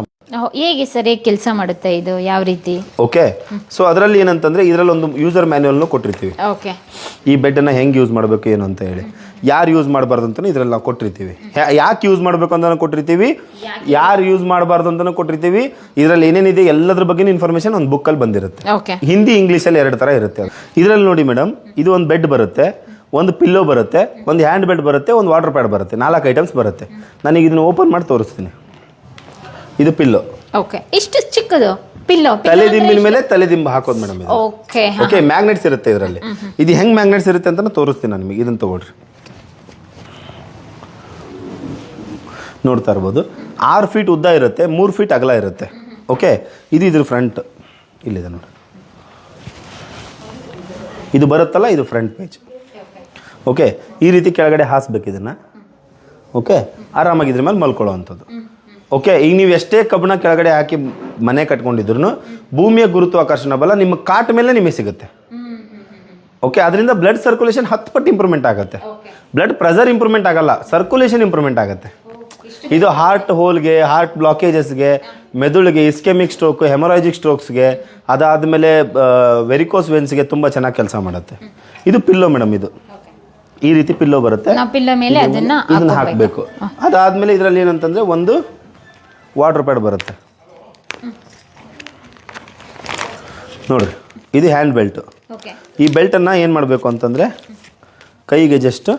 ಹೇಗೆ ಸರ್ ಕೆಲಸ ಮಾಡುತ್ತೆ ಇದು? ಯಾವ ರೀತಿ? ಓಕೆ? ಸೊ ಅದರಲ್ಲಿ ಏನಂತಂದ್ರೆ ಇದರಲ್ಲಿ ಒಂದು ಯೂಸರ್ ಮ್ಯಾನ್ಯಲ್ನು ಕೊಟ್ಟಿರ್ತೀವಿ. ಓಕೆ. ಈ ಬೆಡ್ಡನ್ನು ಹೆಂಗೆ ಯೂಸ್ ಮಾಡಬೇಕು ಏನು ಅಂತ ಹೇಳಿ. ಯಾರು ಯೂಸ್ ಮಾಡಬಾರ್ದು ಅಂತಲೂ ಇದರಲ್ಲಿ ನಾವು ಕೊಟ್ಟಿರ್ತೀವಿ. ಯಾಕೆ ಯೂಸ್ ಮಾಡಬೇಕು ಅಂತ ಕೊಟ್ಟಿರ್ತೀವಿ. ಯಾರು ಯೂಸ್ ಮಾಡಬಾರ್ದು ಅಂತಲೂ ಕೊಟ್ಟಿರ್ತೀವಿ. ಇದರಲ್ಲಿ ಏನೇನಿದೆ ಎಲ್ಲದ್ರ ಬಗ್ಗೆ ಇನ್ಫಾರ್ಮೇಷನ್ ಒಂದು ಬುಕ್ಕಲ್ಲಿ ಬಂದಿರುತ್ತೆ. ಓಕೆ. ಹಿಂದಿ ಇಂಗ್ಲೀಷಲ್ಲಿ ಎರಡು ಥರ ಇರುತ್ತೆ. ಇದರಲ್ಲಿ ನೋಡಿ ಮೇಡಮ್ ಇದು ಒಂದು ಬೆಡ್ ಬರುತ್ತೆ. ಒಂದು ಪಿಲ್ಲೋ ಬರುತ್ತೆ ಒಂದು ಹ್ಯಾಂಡ್ ಬೆಡ್ ಬರುತ್ತೆ ಒಂದು ವಾಟರ್ ಪ್ಯಾಡ್ ಬರುತ್ತೆ ನಾಲ್ಕು ಐಟಮ್ಸ್ ಬರುತ್ತೆ. ನನಗೆ ಇದನ್ನು ಓಪನ್ ಮಾಡಿ ತೋರಿಸ್ತೀನಿ. ಇದು ಪಿಲ್ಲೋ ಓಕೆ ಇಷ್ಟು ಚಿಕ್ಕದು? ಪಿಲ್ಲೋ ತಲೆ ದಿಂಬಿನ ಮೇಲೆ ತಲೆ ದಿಂಬು ಹಾಕೋದು ಮೇಡಮ್ ಇದು. ಓಕೆ ಓಕೆ ಮ್ಯಾಗ್ನೆಟ್ಸ್ ಇರುತ್ತೆ ಇದರಲ್ಲಿ. ಇದು ಹೆಂಗ್ ಮ್ಯಾಗ್ನೆಟ್ಸ್ ಇರುತ್ತೆ ಅಂತ ತೋರಿಸ್ತೀನಿ ನಾನು ನಿಮಗೆ. ಇದನ್ನ ತೊಗೊಳ್ರಿ. ನೋಡ್ತಾ ಇರ್ಬೋದು. ಆರು ಫೀಟ್ ಉದ್ದ ಇರುತ್ತೆ ಮೂರು ಫೀಟ್ ಅಗಲ ಇರುತ್ತೆ. ಓಕೆ ಇದು ಇದ್ರ ಫ್ರಂಟ್ ಇಲ್ಲಿದೆ ನೋಡಿ ಇದು ಬರುತ್ತಲ್ಲ ಇದು ಫ್ರಂಟ್ ಪೇಜ್ ಓಕೆ? ಈ ರೀತಿ ಕೆಳಗಡೆ ಹಾಸ್ಬೇಕು ಇದನ್ನು. ಓಕೆ? ಆರಾಮಾಗಿ ಇದ್ರ ಮೇಲೆ ಮಲ್ಕೊಳ್ಳೋ ಅಂಥದ್ದು. ಓಕೆ? ಈಗ ನೀವು ಎಷ್ಟೇ ಕಬ್ಬಣ ಕೆಳಗಡೆ ಹಾಕಿ ಮನೆ ಕಟ್ಕೊಂಡಿದ್ರು ಭೂಮಿಯ ಗುರುತ್ವಾಕರ್ಷಣ ಬಲ ನಿಮ್ಮ ಕಾಟ್ ಮೇಲೆ ನಿಮಗೆ ಸಿಗುತ್ತೆ. ಓಕೆ? ಅದರಿಂದ ಬ್ಲಡ್ ಸರ್ಕ್ಯುಲೇಷನ್ ಹತ್ತು ಪಟ್ಟು ಇಂಪ್ರೂವ್ಮೆಂಟ್ ಆಗುತ್ತೆ ಬ್ಲಡ್ ಪ್ರೆಷರ್ ಇಂಪ್ರೂವ್ಮೆಂಟ್ ಆಗಲ್ಲ ಸರ್ಕ್ಯುಲೇಷನ್ ಇಂಪ್ರೂವ್ಮೆಂಟ್ ಆಗುತ್ತೆ. ಇದು ಹಾರ್ಟ್ ಹೋಲ್ಗೆ ಹಾರ್ಟ್ ಬ್ಲಾಕೇಜಸ್ಗೆ ಮೆದುಳಿಗೆ ಇಸ್ಕೆಮಿಕ್ ಸ್ಟ್ರೋಕ್ ಹೆಮರಾಜಿಕ್ ಸ್ಟ್ರೋಕ್ಸ್ಗೆ ಅದಾದಮೇಲೆ ವೆರಿಕೋಸ್ ವೆನ್ಸ್ಗೆ ತುಂಬ ಚೆನ್ನಾಗಿ ಕೆಲಸ ಮಾಡುತ್ತೆ. ಇದು ಪಿಲ್ಲೋ ಮೇಡಮ್ ಇದು. ಈ ರೀತಿ ಪಿಲ್ಲೋ ಬರುತ್ತೆ. ನಾವು ಪಿಲ್ಲೋ ಮೇಲೆ ಅದನ್ನ ಇದನ್ನ ಹಾಕಬೇಕು. ಅದಾದ್ಮೇಲೆ ಇದರಲ್ಲಿ ಏನಂತಂದ್ರೆ ಒಂದು ವಾಟರ್ ಪ್ಯಾಡ್ ಬರುತ್ತೆ. ನೋಡ್ರಿ ಇದು ಹ್ಯಾಂಡ್ ಬೆಲ್ಟ್. ಈ ಬೆಲ್ಟನ್ನು ಏನು ಮಾಡಬೇಕು ಅಂತಂದರೆ ಕೈಗೆ ಜಸ್ಟ್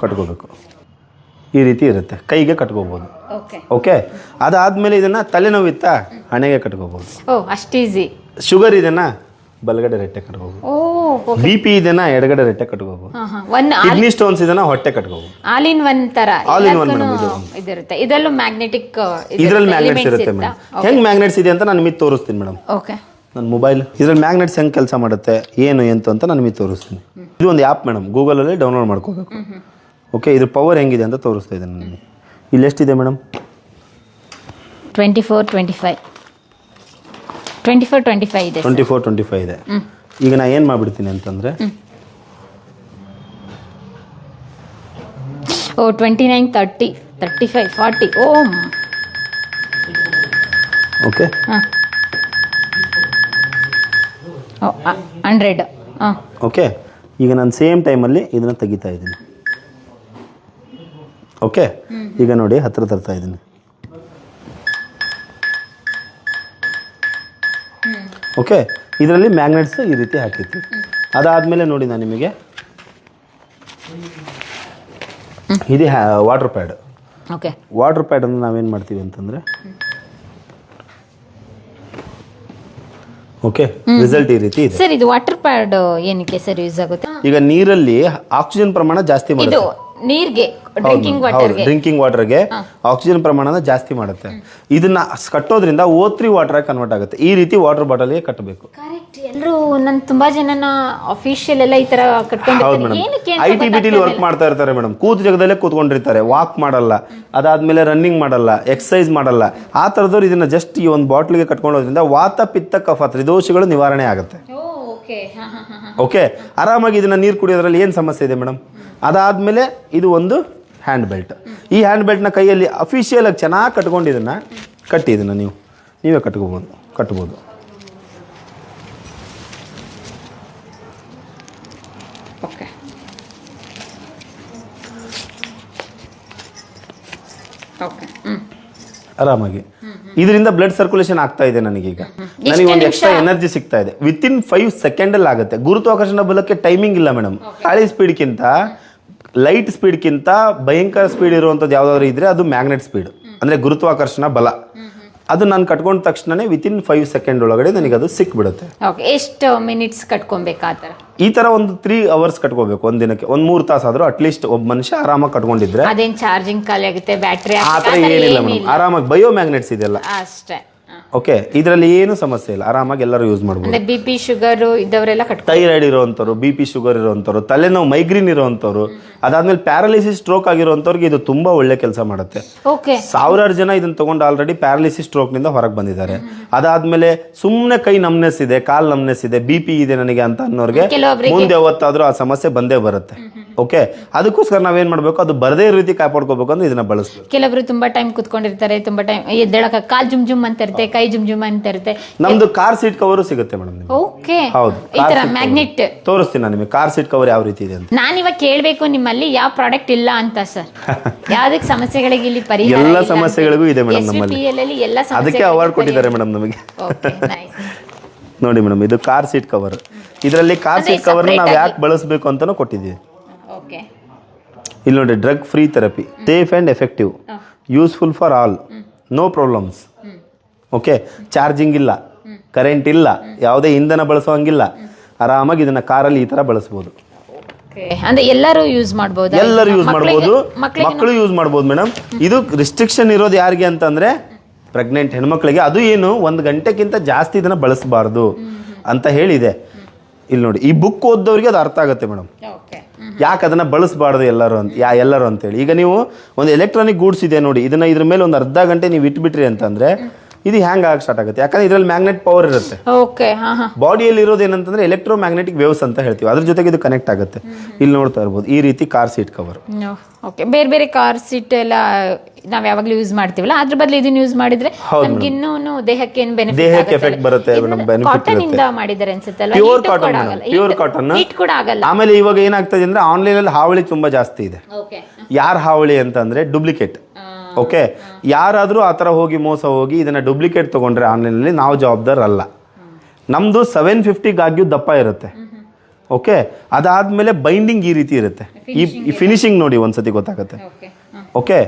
ಕಟ್ಕೋಬೇಕು. ಈ ರೀತಿ ಇರುತ್ತೆ. ಕೈಗೆ ಕಟ್ಕೋಬೋದು. ಓಕೆ. ಅದಾದಮೇಲೆ ಇದನ್ನು ತಲೆನೋವಿತ್ತಾ ಹಣೆಗೆ ಕಟ್ಕೋಬೋದು. ಓ ಅಷ್ಟು ಈಸಿ ಶುಗರ್ ಇದನ್ನ ಬಲಗಡೆ ರೆಟ್ಟೆ ಕಟ್ಕೋಬೋದು. ಓ ಬಿ ಪಿ ಇದನ್ನ ಎಡಗಡೆ ರೆಟ್ಟೆ ಕಟ್ಕೋಬಹುದು ಕಿಡ್ನಿ ಸ್ಟೋನ್ಸ್ ಇದನ್ನ ಹೊಟ್ಟೆ ಕಟ್ಕೋಬಹುದು ಆಲ್ ಇನ್ ಒನ್ ತರ. All in one. ಇದಿರುತ್ತೆ. ಇದರಲ್ಲೂ ಮ್ಯಾಗ್ನೆಟಿಕ್ ಇದರಲ್ಲಿ ಮ್ಯಾಗ್ನೆಟ್ಸ್ ಇರುತ್ತೆ ಮೇಡಮ್. ಹೆಂಗ್ ಮ್ಯಾಗ್ನೆಟ್ಸ್ ಇದೆ ಅಂತ ನಾನು ನಿಮಗೆ ತೋರಿಸ್ತೀನಿ ಮೇಡಮ್. ಓಕೆ ನನ್ನ ಮೊಬೈಲ್ ಇದ್ರಲ್ಲಿ ಮ್ಯಾಗ್ನೆಟ್ಸ್ ಹೆಂಗೆ ಕೆಲಸ ಮಾಡುತ್ತೆ ಏನು ಎಂತ ಅಂತ ನಾನು ನಿಮಗೆ ತೋರಿಸ್ತೀನಿ. ಇದು ಒಂದು ಆ್ಯಪ್ ಮೇಡಮ್. ಗೂಗಲಲ್ಲಿ ಡೌನ್ಲೋಡ್ ಮಾಡ್ಕೋಬೇಕು. ಓಕೆ ಇದ್ರ ಪವರ್ ಹೆಂಗಿದೆ ಅಂತ ತೋರಿಸ್ತಾ ಇದ್ದೀನಿ ನನಗೆ ಇಲ್ಲಿ ಎಷ್ಟಿದೆ madam? Twenty four twenty five twenty four twenty five ಇದೆ. ಟ್ವೆಂಟಿ ಫೋರ್ ಟ್ವೆಂಟಿ ಫೈವ್ ಇದೆ ಈಗ ನಾ ಏನು ಮಾಡಿಬಿಡ್ತೀನಿ ಅಂತಂದರೆ O twenty nine thirty thirty five forty O okay ಹಾಂ ಹಂಡ್ರೆಡ್ ಹಾಂ. ಓಕೆ ಈಗ ನಾನು ಸೇಮ್ ಟೈಮಲ್ಲಿ ಇದನ್ನು ತೆಗಿತಾ ಇದ್ದೀನಿ. ಓಕೆ ಈಗ ನೋಡಿ ಹತ್ರ ತರ್ತಾ ಇದ್ದೀನಿ. ಓಕೆ ಇದರಲ್ಲಿ ಮ್ಯಾಗ್ನೆಟ್ಸ್ ಈ ರೀತಿ ಹಾಕಿತ್ತು ಅದಾದಮೇಲೆ ನೋಡಿ ನಾನು ನಿಮಗೆ. ಇದು ವಾಟರ್ ಪ್ಯಾಡ್ ಓಕೆ ವಾಟರ್ ಪ್ಯಾಡನ್ನು ನಾವೇನು ಮಾಡ್ತೀವಿ ಅಂತಂದರೆ ಓಕೆ ರಿಸಲ್ಟ್ ಈ ರೀತಿ ಸರ್ ಇದು ವಾಟರ್ ಪ್ಯಾಡ್ ಏನಕ್ಕೆ ಸರ್ ಯೂಸ್ ಆಗುತ್ತೆ? ಈಗ ನೀರಲ್ಲಿ ಆಕ್ಸಿಜನ್ ಪ್ರಮಾಣ ಜಾಸ್ತಿ ಮಾಡುತ್ತೆ. ನೀರ್ಗೆ ಡ್ರಿಂಕಿಂಗ್ ವಾಟರ್ಗೆ ಡ್ರಿಂಕಿಂಗ್ ವಾಟರ್ಗೆ ಆಕ್ಸಿಜನ್ ಪ್ರಮಾಣನ ಜಾಸ್ತಿ ಮಾಡುತ್ತೆ. ಇದನ್ನ ಸ್- ಕಟ್ಟೋದ್ರಿಂದ ಓ ತ್ರೀ ವಾಟರ್ ಕನ್ವರ್ಟ್ ಆಗುತ್ತೆ. ಈ ರೀತಿ ವಾಟರ್ ಬಾಟಲ್ಗೆ ಕಟ್ಟಬೇಕು. ಕರೆಕ್ಟ್ ಎಲ್ಲರೂ ನನ್ ತುಂಬಾ ಜನನ ಅಫಿಷಿಯಲ್ ಎಲ್ಲ ಈ ತರ ಹೌದು ಕಟ್ಕೊಂಡಿರ್ತಾರೆ ಮೇಡಮ್ ಏನಕ್ಕೆ ಐ ಟಿ ಬಿ ಟಿಲಿ ವರ್ಕ್ ಮಾಡ್ತಾ ಇರ್ತಾರೆ ಮೇಡಮ್ ಕೂತ್ ಜಾಗದಲ್ಲೇ ಕೂತ್ಕೊಂಡಿರ್ತಾರೆ. ವಾಕ್ ಮಾಡಲ್ಲ. ಅದಾದ್ಮೇಲೆ ರನ್ನಿಂಗ್ ಮಾಡಲ್ಲ. ಎಕ್ಸಸೈಸ್ ಮಾಡಲ್ಲ. ಆ ತರದವ್ರು ಇದನ್ನ ಜಸ್ಟ್ ಈ ಒಂದು ಬಾಟ್ಲಿಗೆ ಕಟ್ಕೊಂಡೋದ್ರಿಂದ ವಾತ ಪಿತ್ತ ಕಫ ತ್ರಿದೋಷಗಳು ನಿವಾರಣೆ ಆಗುತ್ತೆ. ಓಕೆ ಓಕೆ ಆರಾಮಾಗಿ ಇದನ್ನ ನೀರು ಕುಡಿಯೋದ್ರಲ್ಲಿ ಏನು ಸಮಸ್ಯೆ ಇದೆ ಮೇಡಮ್ ಅದಾದಮೇಲೆ ಇದು ಒಂದು ಹ್ಯಾಂಡ್ ಬೆಲ್ಟ್ ಈ ಹ್ಯಾಂಡ್ ಬೆಲ್ಟ್ನ ಕೈಯಲ್ಲಿ ಅಫಿಷಿಯಲಾಗಿ ಚೆನ್ನಾಗಿ ಕಟ್ಕೊಂಡು ಇದನ್ನ ಕಟ್ಟಿ ಇದನ್ನ ನೀವು. ನೀವೇ ಕಟ್ಕೋಬೋದು ಕಟ್ಬೋದು. Okay okay hmm. ಆರಾಮಾಗಿ. ಇದರಿಂದ ಬ್ಲಡ್ ಸರ್ಕ್ಯುಲೇಷನ್ ಆಗ್ತಾ ಇದೆ ನನಗೀಗ. ನನಗೆ ಒಂದು ಎಕ್ಸ್ಟ್ರಾ ಎನರ್ಜಿ ಸಿಗ್ತಾ ಇದೆ. ವಿತ್ ಇನ್ ಫೈವ್ ಸೆಕೆಂಡ್ ಅಲ್ಲಿ ಆಗುತ್ತೆ ಗುರುತ್ವಾಕರ್ಷಣ ಬಲಕ್ಕೆ ಟೈಮಿಂಗ್ ಇಲ್ಲ ಮೇಡಮ್ ಗಾಳಿ ಸ್ಪೀಡ್ಗಿಂತ ಲೈಟ್ ಸ್ಪೀಡ್ಗಿಂತ ಭಯಂಕರ ಸ್ಪೀಡ್ ಇರುವಂಥದ್ದು ಯಾವುದಾದ್ರು ಇದ್ರೆ ಅದು ಮ್ಯಾಗ್ನೆಟ್ ಸ್ಪೀಡ್. ಅಂದರೆ ಗುರುತ್ವಾಕರ್ಷಣ ಬಲ. ಅದು ನಾನು ಕಟ್ಕೊಂಡ ತಕ್ಷಣನೇ ವಿತ್ ಇನ್ ಫೈವ್ ಸೆಕೆಂಡ್ ಒಳಗಡೆ ನನಗೆ ಅದು ಸಿಕ್ಬಿಡುತ್ತೆ. ಎಷ್ಟು ಮಿನಿಟ್ಸ್ ಕಟ್ಕೊಬೇಕು ಆ ಥರ? ಈ ತರ ಒಂದು ತ್ರೀ ಅವರ್ಸ್ ಕಟ್ಕೋಬೇಕು ಒಂದ್ ದಿನಕ್ಕೆ. ಒಂದ್ ಮೂರ್ ತಾಸು ಆದ್ರೂ ಅಟ್ಲೀಸ್ಟ್ ಒಬ್ಬ ಮನುಷ್ಯ ಆರಾಮಾಗಿ ಕಟ್ಕೊಂಡಿದ್ರೆ. ಅದೇನ್ ಚಾರ್ಜಿಂಗ್ ಖಾಲಿ ಆಗುತ್ತೆ ಬ್ಯಾಟ್ರಿ ಆ ಥರ ಏನಿಲ್ಲ ಮೇಡಮ್ ಆರಾಮಾಗಿ ಬಯೋ ಮ್ಯಾಗ್ನೆಟ್ಸ್ ಇದೆಲ್ಲ ಅಷ್ಟೇ. ಓಕೆ ಇದರಲ್ಲಿ ಏನು ಸಮಸ್ಯೆ ಇಲ್ಲ. ಆರಾಮಾಗಿ ಎಲ್ಲರೂ ಯೂಸ್ ಮಾಡ್ಬೋದು. ಬಿ ಪಿ ಶುಗರ್ ಇದ್ದವರೆಲ್ಲ ಥೈರಾಯ್ಡ್ ಇರುವಂಥವ್ರು ಬಿ ಪಿ ಶುಗರ್ ಇರೋವಂಥವ್ರು ತಲೆನೋವು ಮೈಗ್ರೀನ್ ಇರುವಂಥವ್ರು ಅದಾದ್ಮೇಲೆ ಪ್ಯಾರಾಲಿಸಿಸ್ ಸ್ಟ್ರೋಕ್ ಆಗಿರುವಂಥವ್ರಿಗೆ ಇದು ತುಂಬಾ ಒಳ್ಳೆ ಕೆಲಸ ಮಾಡುತ್ತೆ. ಓಕೆ ಸಾವಿರಾರು ಜನ ಇದನ್ನ ತಗೊಂಡು ಆಲ್ರೆಡಿ ಪ್ಯಾರಾಲಿಸಿಸ್ ಸ್ಟ್ರೋಕ್ನಿಂದ ಹೊರಗೆ ಬಂದಿದ್ದಾರೆ. ಅದಾದ್ಮೇಲೆ ಸುಮ್ಮನೆ ಕೈ ನಮ್ನೆಸ್ ಇದೆ ಕಾಲ್ ನಮ್ನೆಸ್ ಇದೆ ಬಿ ಪಿ ಇದೆ ನನಗೆ ಅಂತ ಅನ್ನೋರಿಗೆ ಕೆಲವೊಬ್ರಿಗೆ- ಮುಂದೆ ಯಾವತ್ತಾದ್ರೂ ಆ ಸಮಸ್ಯೆ ಬಂದೇ ಬರುತ್ತೆ. ಓಕೆ? ಅದಕ್ಕೋಸ್ಕರ ನಾವೇನ್ ಮಾಡಬೇಕು? ಅದು ಬರದೇ ಇರೋ ರೀತಿ ಕಾಪಾಡ್ಕೋಬೇಕು ಅಂದ್ರೆ ಇದನ್ನ ಬಳಸ್ಬೇಕು. ಕೆಲವರು ತುಂಬಾ ಟೈಮ್ ಕುತ್ಕೊಂಡಿರ್ತಾರೆ ತುಂಬಾ ಟೈಮ್ ಎದ್ದೇಳಕ ಕಾಲ್ ಜುಮ್ ಜುಮ್ ಅಂತ ಇರುತ್ತೆ ಕೈ ಜುಮ್ ಜುಮ್ ಅಂತ ಇರುತ್ತೆ. ನಮ್ದು ಕಾರ್ ಸೀಟ್ ಕವರು ಸಿಗುತ್ತೆ ಮೇಡಮ್ ಓಕೆ. ಹೌದು. ಈ ತರ ಮ್ಯಾಗ್ನೆಟ್ ತೋರಿಸ್ತೀನಿ ನಾನು ನಿಮಗೆ. ಕಾರ್ ಸೀಟ್ ಕವರ್ ಯಾವ ರೀತಿ ಇದೆ ಅಂತ. ನಾನು ಇವಾಗ ಕೇಳಬೇಕು ನಿಮ್ಮಲ್ಲಿ ಯಾವ ಪ್ರಾಡಕ್ಟ್ ಇಲ್ಲ ಅಂತ ಸರ್ <laughs> ಯಾವುದಕ್ಕೆ ಸಮಸ್ಯೆಗಳಿಗೆ ಇಲ್ಲಿ ಪರಿಹಾರ ಎಲ್ಲ ಸಮಸ್ಯೆಗಳಿಗೂ ಇದೆ ಮೇಡಮ್ ನಮ್ಮಲ್ಲಿ. ಅಲ್ಲಿ ಎಲ್ಲ ಅದಕ್ಕೆ ಅವಾರ್ಡ್ ಕೊಟ್ಟಿದ್ದಾರೆ ಮೇಡಮ್ ನಮಗೆ. ಓಕೆ ನೈಸ್ <laughs> ನೋಡಿ ಮೇಡಮ್ ಇದು ಕಾರ್ ಸೀಟ್ ಕವರ್ ಇದರಲ್ಲಿ ಕಾರ್ ಸೀಟ್ ಕವರ್ ನಾವು ಯಾಕೆ ಬಳಸಬೇಕು ಅಂತಾನೂ ಕೊಟ್ಟಿದ್ದೀವಿ. ಇಲ್ಲಿ ನೋಡಿ drug free therapy safe and effective useful for all no problems okay charging ಇಲ್ಲ. ಕರೆಂಟ್ ಇಲ್ಲ. ಯಾವುದೇ ಇಂಧನ ಬಳಸೋ ಹಂಗಿಲ್ಲ ಆರಾಮಾಗಿ ಇದನ್ನ ಕಾರಲ್ಲಿ ಈ ಥರ ಬಳಸ್ಬೋದು. ಅಂದ್ರೆ ಎಲ್ಲರೂ ಯೂಸ್ ಮಾಡಬಹುದು ಎಲ್ಲರೂ ಯೂಸ್ ಮಾಡಬಹುದು ಮಕ್ಕಳು ಯೂಸ್ ಮಾಡಬಹುದು ಮೇಡಮ್ ಇದು ರಿಸ್ಟ್ರಿಕ್ಷನ್ ಇರೋದು ಯಾರಿಗೆ ಅಂತಂದ್ರೆ ಪ್ರೆಗ್ನೆಂಟ್ ಹೆಣ್ಮಕ್ಳಿಗೆ. ಅದು ಏನು ಒಂದು ಗಂಟೆಗಿಂತ ಜಾಸ್ತಿ ಇದನ್ನ ಬಳಸಬಾರ್ದು ಅಂತ ಹೇಳಿದೆ. ಇಲ್ಲಿ ನೋಡಿ ಈ ಬುಕ್ ಓದ್ದವ್ರಿಗೆ ಅದು ಅರ್ಥ ಆಗುತ್ತೆ ಮೇಡಮ್. ಯಾಕೆ ಅದನ್ನ ಬಳಸಬಾರ್ದು ಎಲ್ಲರೂ ಅಂತ ಯಾ ಎಲ್ಲರೂ ಅಂತೇಳಿ. ಈಗ ನೀವು ಒಂದು ಎಲೆಕ್ಟ್ರಾನಿಕ್ ಗೂಡ್ಸ್ ಇದೆ ನೋಡಿ ಇದನ್ನ ಇದ್ರ ಮೇಲೆ ಒಂದು ಅರ್ಧ ಗಂಟೆ ನೀವು ಇಟ್ಬಿಟ್ರಿ ಅಂತಂದ್ರೆ ಇದು ಹ್ಯಾಂಗ್ ಆಗಕ್ಕೆ ಸ್ಟಾರ್ಟ್ ಆಗುತ್ತೆ? ಯಾಕಂದ್ರೆ ಇದರಲ್ಲಿ ಮ್ಯಾಗ್ನೆಟ್ ಪವರ್ ಇರುತ್ತೆ. ಓಕೆ ಬಾಡಿಯಲ್ಲಿ ಇರೋದು ಏನಂತಂದ್ರೆ ಎಲೆಕ್ಟ್ರೋ ಮ್ಯಾಗ್ನೆಟಿಕ್ ವೇವ್ಸ್ ಅಂತ ಹೇಳ್ತೀವಿ. ಅದ್ರ ಜೊತೆಗೆ ಇದು ಕನೆಕ್ಟ್ ಆಗುತ್ತೆ. ಇಲ್ಲಿ ನೋಡ್ತಾ ಇರ್ಬೋದು. ಈ ರೀತಿ ಕಾರ್ ಸೀಟ್ ಕವರ್ ಓಕೆ ಬೇರೆ ಬೇರೆ ಕಾರ್ ಸೀಟ್ ಎಲ್ಲ ನಾವ್ ಯಾವಾಗ್ಲೂ ಯೂಸ್ ಮಾಡ್ತೀವಲ್ಲ? ಅದ್ರ ಬದಲು ಇದನ್ನ ಯೂಸ್ ಮಾಡಿದ್ರೆ ನಮ್ಗೆ ಇನ್ನೂ ದೇಹಕ್ಕೆ ಏನು ಬೆನಿಫಿಟ್ ದೇಹಕ್ಕೆ ಎಫೆಕ್ಟ್ ಬರುತ್ತೆ, ಕಾಟನ್ ಇಂದ. ಮಾಡಿದ್ದಾರೆ ಅನ್ಸುತ್ತಲ್ಲ ಪ್ಯೂರ್ Heat ಕೂಡ ಕಾಟನ್. ಪ್ಯೂರ್ ಕಾಟನ್ ಹೀಟ್ ಕೂಡ ಆಗಲ್ಲ. ಆಮೇಲೆ ಇವಾಗ ಏನಾಗ್ತದೆ ಅಂದ್ರೆ ಆನ್ಲೈನ್ ಅಲ್ಲಿ ಹಾವಳಿ ತುಂಬಾ ಜಾಸ್ತಿ ಇದೆ. ಓಕೆ ಯಾರ ಹಾವಳಿ ಅಂತಂದ್ರೆ ಡೂಪ್ಲಿಕೇಟ್ ಓಕೆ ಯಾರಾದರೂ ಆ ಥರ ಹೋಗಿ ಮೋಸ ಹೋಗಿ ಇದನ್ನು ಡೂಪ್ಲಿಕೇಟ್ ತೊಗೊಂಡ್ರೆ ಆನ್ಲೈನಲ್ಲಿ ನಾವು ಜವಾಬ್ದಾರ ಅಲ್ಲ ನಮ್ದು ಸೆವೆನ್ ಫಿಫ್ಟಿಗಾಗ್ಯೂ ದಪ್ಪ ಇರುತ್ತೆ. ಓಕೆ ಅದಾದಮೇಲೆ ಬೈಂಡಿಂಗ್ ಈ ರೀತಿ ಇರುತ್ತೆ. ಈ ಫಿನಿಶಿಂಗ್ ನೋಡಿ ಒಂದ್ಸತಿ ಗೊತ್ತಾಗುತ್ತೆ. ಓಕೆ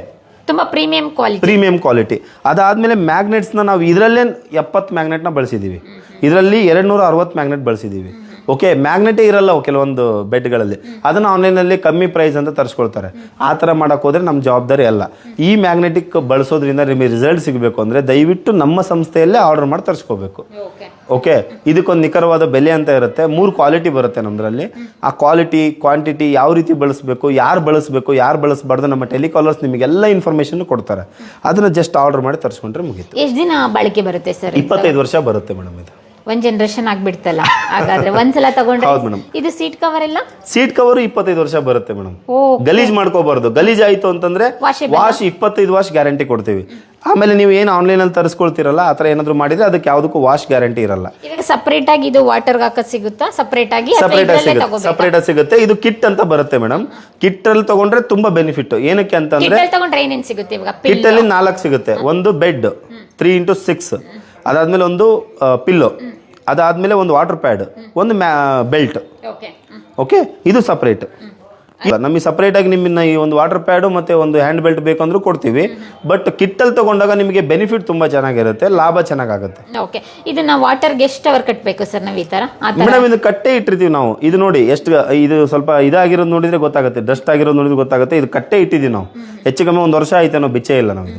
ತುಂಬ ತುಂಬಾ ಪ್ರೀಮಿಯಂ ಕ್ವಾಲಿಟಿ ಪ್ರೀಮಿಯಂ ಕ್ವಾಲಿಟಿ ಅದಾದಮೇಲೆ ಮ್ಯಾಗ್ನೆಟ್ಸ್ನ ನಾವು ಇದರಲ್ಲೇ ಎಪ್ಪತ್ತು ಮ್ಯಾಗ್ನೆಟ್ನ ಬಳಸಿದ್ದೀವಿ ಇದರಲ್ಲಿ ಎರಡು ನೂರ ಅರವತ್ತು ಮ್ಯಾಗ್ನೆಟ್ ಬಳಸಿದ್ದೀವಿ ಓಕೆ ಮ್ಯಾಗ್ನೆಟೇ ಇರಲ್ಲ ಕೆಲವೊಂದು ಬೆಡ್ಗಳಲ್ಲಿ. ಅದನ್ನು ಆನ್ಲೈನಲ್ಲಿ ಕಮ್ಮಿ ಪ್ರೈಸ್ ಅಂತ ತರಿಸ್ಕೊಳ್ತಾರೆ. ಆ ಥರ ಮಾಡೋಕೆ ಹೋದರೆ ನಮ್ಮ ಜವಾಬ್ದಾರಿ ಅಲ್ಲ. ಈ ಮ್ಯಾಗ್ನೆಟಿಕ್ ಬಳಸೋದ್ರಿಂದ ನಿಮಗೆ ರಿಸಲ್ಟ್ ಸಿಗಬೇಕು ಅಂದರೆ ದಯವಿಟ್ಟು ನಮ್ಮ ಸಂಸ್ಥೆಯಲ್ಲೇ ಆರ್ಡರ್ ಮಾಡಿ ತರಿಸ್ಕೋಬೇಕು. ಓಕೆ ಓಕೆ ಇದಕ್ಕೊಂದು ನಿಖರವಾದ ಬೆಲೆ ಅಂತ ಇರುತ್ತೆ. ಮೂರು ಕ್ವಾಲಿಟಿ ಬರುತ್ತೆ ನಮ್ಮದ್ರಲ್ಲಿ ಆ ಕ್ವಾಲಿಟಿ ಕ್ವಾಂಟಿಟಿ ಯಾವ ರೀತಿ ಬಳಸಬೇಕು ಯಾರು ಬಳಸಬೇಕು ಯಾರು ಬಳಸಬಾರ್ದು ನಮ್ಮ ಟೆಲಿಕಾಲರ್ಸ್ ನಿಮಗೆಲ್ಲ ಇನ್ಫಾರ್ಮೇಷನ್ ಕೊಡ್ತಾರೆ. ಅದನ್ನ ಜಸ್ಟ್ ಆರ್ಡರ್ ಮಾಡಿ ತರಿಸ್ಕೊಂಡ್ರೆ ಮುಗೀತು. ಎಷ್ಟು ದಿನ ಬಾಳಿಕೆ ಬರುತ್ತೆ ಸರ್ ಇಪ್ಪತ್ತೈದು ವರ್ಷ ಬರುತ್ತೆ ಮೇಡಮ್ ಇದು. ಒಂದ್ ಜನರೇಷನ್ ಆಗ್ಬಿಡ್ತಲ್ಲ. ಹಾಗಾದ್ರೆ ಒಂದ್ಸಲ ತಗೊಂಡ್ರೆ ಹೌದು ಮೇಡಮ್. ಇದು ಸೀಟ್ ಕವರ್ ಎಲ್ಲ? ಸೀಟ್ ಕವರ್ ಇಪ್ಪತ್ತೈದು ವರ್ಷ ಬರುತ್ತೆ ಮೇಡಮ್. ಓ ಗಲೀಜ್ ಮಾಡ್ಕೋಬಾರ್ದು. ಗಲೀಜ್ ಆಯ್ತು ಅಂತಂದ್ರೆ Washable. ವಾಶ್ ಇಪ್ಪತ್ತೈದು ವಾಶ್ ಗ್ಯಾರಂಟಿ ಕೊಡ್ತೀವಿ. ಆಮೇಲೆ ನೀವು ಏನು ಆನ್ಲೈನಲ್ಲಿ ತರಿಸ್ಕೊಳ್ತೀರಲ್ಲ ಆ ಥರ ಏನಾದ್ರು ಮಾಡಿದ್ರೆ ಅದಕ್ಕೆ ಯಾವುದಕ್ಕೂ ವಾಶ್ ಗ್ಯಾರಂಟಿ ಇರಲ್ಲ. ಇವಾಗ ಸಪರೇಟ್ ಆಗಿ ಇದು ವಾಟರ್ ಹಾಕೋದ್ ಸಿಗುತ್ತಾ? ಸಪರೇಟ್ ಆಗಿ ಅಥವಾ ಸಪರೇಟ್ ಇದ್ರಲ್ಲೇ ಸಿಗುತ್ತೆ. ತಗೋಬೇಕಾ? ಸಪರೇಟ್ ಸಿಗುತ್ತೆ. ಇದು ಕಿಟ್ ಅಂತ ಬರುತ್ತೆ ಮೇಡಮ್. ಕಿಟ್ ಅಲ್ಲಿ ತಗೊಂಡ್ರೆ ತುಂಬಾ ಬೆನಿಫಿಟ್ ಏನಕ್ಕೆ ಅಂತಂದ್ರೆ ಅಲ್ಲಿ ತಗೊಂಡ್ರೆ ಏನೇನ್ ಸಿಗುತ್ತೆ ಇವಾಗ? ಕಿಟ್ ಅಲ್ಲಿ ನಾಲ್ಕು ಸಿಗುತ್ತೆ. ಒಂದು ಬೆಡ್ ತ್ರೀ ಇಂಟು ಸಿಕ್ಸ್ ಅದಾದ್ಮೇಲೆ ಒಂದು ಪಿಲ್ಲೋ ಅದಾದಮೇಲೆ ಒಂದು ವಾಟರ್ ಪ್ಯಾಡ್ ಒಂದು ಬೆಲ್ಟ್ ಓಕೆ ಇದು ಸಪ್ರೇಟ್ ನಮಗೆ ಸಪ್ರೇಟಾಗಿ ನಿಮ್ಮನ್ನ ಈ ಒಂದು ವಾಟರ್ ಪ್ಯಾಡು ಮತ್ತೆ ಒಂದು ಹ್ಯಾಂಡ್ ಬೆಲ್ಟ್ ಬೇಕಂದ್ರೂ ಕೊಡ್ತೀವಿ. ಬಟ್ ಕಿಟ್ಟಲ್ಲಿ ತಗೊಂಡಾಗ ನಿಮಗೆ ಬೆನಿಫಿಟ್ ತುಂಬಾ ಚೆನ್ನಾಗಿರುತ್ತೆ ಲಾಭ ಚೆನ್ನಾಗಾಗುತ್ತೆ. ಓಕೆ ಇದನ್ನ ವಾಟರ್ಗೆ ಎಷ್ಟು ಅವರ್ ಕಟ್ಟಬೇಕು ಸರ್ ನಾವು ಈ ತರ? ಮೇಡಮ್ ಇದು ಕಟ್ಟೆ ಇಟ್ಟಿರ್ತೀವಿ ನಾವು. ಇದು ನೋಡಿ ಎಷ್ಟು ಇದು ಸ್ವಲ್ಪ ಇದಾಗಿರೋದು ನೋಡಿದ್ರೆ ಗೊತ್ತಾಗುತ್ತೆ ಡಸ್ಟ್ ಆಗಿರೋದು ನೋಡಿದ್ರೆ ಗೊತ್ತಾಗುತ್ತೆ. ಇದು ಕಟ್ಟೆ ಇಟ್ಟಿದ್ದೀವಿ ನಾವು. ಹೆಚ್ಚು ಕಮ್ಮಿ ಒಂದು ವರ್ಷ ಆಯ್ತು ನಾವು ಬಿಚ್ಚೇ ಇಲ್ಲ ನಾವು.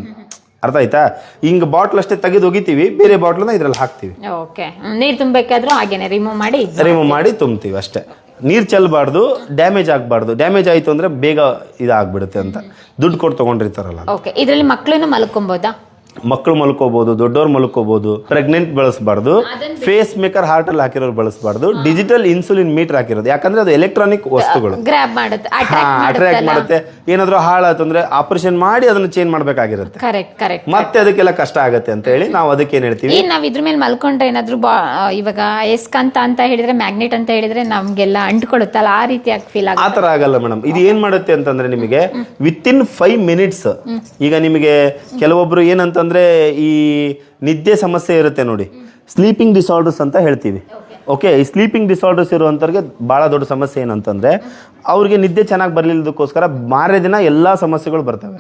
ಅರ್ಥ ಆಯ್ತಾ? ಹಿಂಗೆ ಬಾಟ್ಲ್ ಅಷ್ಟೇ ತೆಗೆದು ಒಗಿತೀವಿ ಬೇರೆ ಬಾಟ್ಲನ್ನ ಇದ್ರಲ್ಲಿ ಹಾಕ್ತೀವಿ. ಓಕೆ ನೀರ್ ತುಂಬಬೇಕಾದ್ರೂ ಹಾಗೇನೆ ರಿಮೂವ್ ಮಾಡಿ ರಿಮೂವ್ ಮಾಡಿ ತುಂಬ್ತೀವಿ ಅಷ್ಟೇ. ನೀರು ಚೆಲ್ಲಬಾರ್ದು ಡ್ಯಾಮೇಜ್ ಆಗಬಾರ್ದು. ಡ್ಯಾಮೇಜ್ ಆಯಿತು ಅಂದರೆ ಬೇಗ ಇದಾಗ್ಬಿಡುತ್ತೆ ಅಂತ. ದುಡ್ಡು ಕೊಟ್ಟು ತಗೊಂಡಿರ್ತಾರಲ್ಲ ಓಕೆ ಇದರಲ್ಲಿ ಮಕ್ಕಳನ್ನು ಮಲ್ಕೊಬೋದಾ? ಮಕ್ಕಳು ಮಲ್ಕೋಬಹುದು ದೊಡ್ಡವ್ರು ಮಲ್ಕೋಬಹುದು ಪ್ರೆಗ್ನೆಂಟ್ ಬಳಸಬಾರ್ದು ಫೇಸ್ ಮೇಕರ್ ಹಾರ್ಟ್ ಅಲ್ಲಿ ಹಾಕಿರೋರು ಬಳಸಬಾರ್ದು ಡಿಜಿಟಲ್ ಇನ್ಸುಲಿನ್ ಮೀಟರ್ ಹಾಕಿರೋದು. ಯಾಕಂದ್ರೆ ಅದು ಎಲೆಕ್ಟ್ರಾನಿಕ್ ವಸ್ತುಗಳು. ಅಟ್ರಾಕ್ಟ್ ಮಾಡುತ್ತೆ ಏನಾದ್ರೂ ಹಾಳಾತಂದ್ರೆ ಆಪರೇಷನ್ ಮಾಡಿ ಅದನ್ನ ಚೇಂಜ್ ಮಾಡ್ಬೇಕಾಗಿರುತ್ತೆ. ಕರೆಕ್ಟ್ ಕರೆಕ್ಟ್ ಮತ್ತೆ ಅದಕ್ಕೆಲ್ಲ ಕಷ್ಟ ಆಗುತ್ತೆ ಅಂತ ಹೇಳಿ ನಾವು ಅದಕ್ಕೆ ಏನ್ ಹೇಳ್ತೀವಿ? ನಾವ್ ಇದ್ರ ಮೇಲೆ ಮಲ್ಕೊಂಡ್ರೆ ಏನಾದ್ರು ಇವಾಗ ಎಸ್ಕಂತ ಅಂತ ಹೇಳಿದ್ರೆ ಮ್ಯಾಗ್ನೆಟ್ ಅಂತ ಹೇಳಿದ್ರೆ ನಮ್ಗೆಲ್ಲ ಅಂಟ್ಕೊಳುತ್ತಲ್ಲ ಆ ರೀತಿಯಾಗಿ ಫೀಲ್ ಆಗ ಆಗುತ್ತೆ. ಆತರ ಆಗಲ್ಲ ಮೇಡಮ್. ಇದು ಏನ್ ಮಾಡುತ್ತೆ ಅಂತಂದ್ರೆ ನಿಮಗೆ ವಿತ್ ಇನ್ ಫೈವ್ ಮಿನಿಟ್ಸ್ ಈಗ ನಿಮಗೆ ಕೆಲವೊಬ್ರು ಏನಂತಂದ್ರೆ ಈ ನಿದ್ದೆ ಸಮಸ್ಯೆ ಇರುತ್ತೆ ನೋಡಿ. ಸ್ಲೀಪಿಂಗ್ ಡಿಸಾರ್ಡರ್ಸ್ ಅಂತ ಹೇಳ್ತೀವಿ. ಓಕೆ ಈ ಸ್ಲೀಪಿಂಗ್ ಡಿಸಾರ್ಡರ್ಸ್ ಇರುವಂಥವ್ರಿಗೆ ಭಾಳ ದೊಡ್ಡ ಸಮಸ್ಯೆ ಏನಂತಂದ್ರೆ, ಅವ್ರಿಗೆ ನಿದ್ದೆ ಚೆನ್ನಾಗಿ ಬರಲಿಲ್ಲದಕ್ಕೋಸ್ಕರ ಮಾರೇ ದಿನ ಎಲ್ಲ ಸಮಸ್ಯೆಗಳು ಬರ್ತವೆ.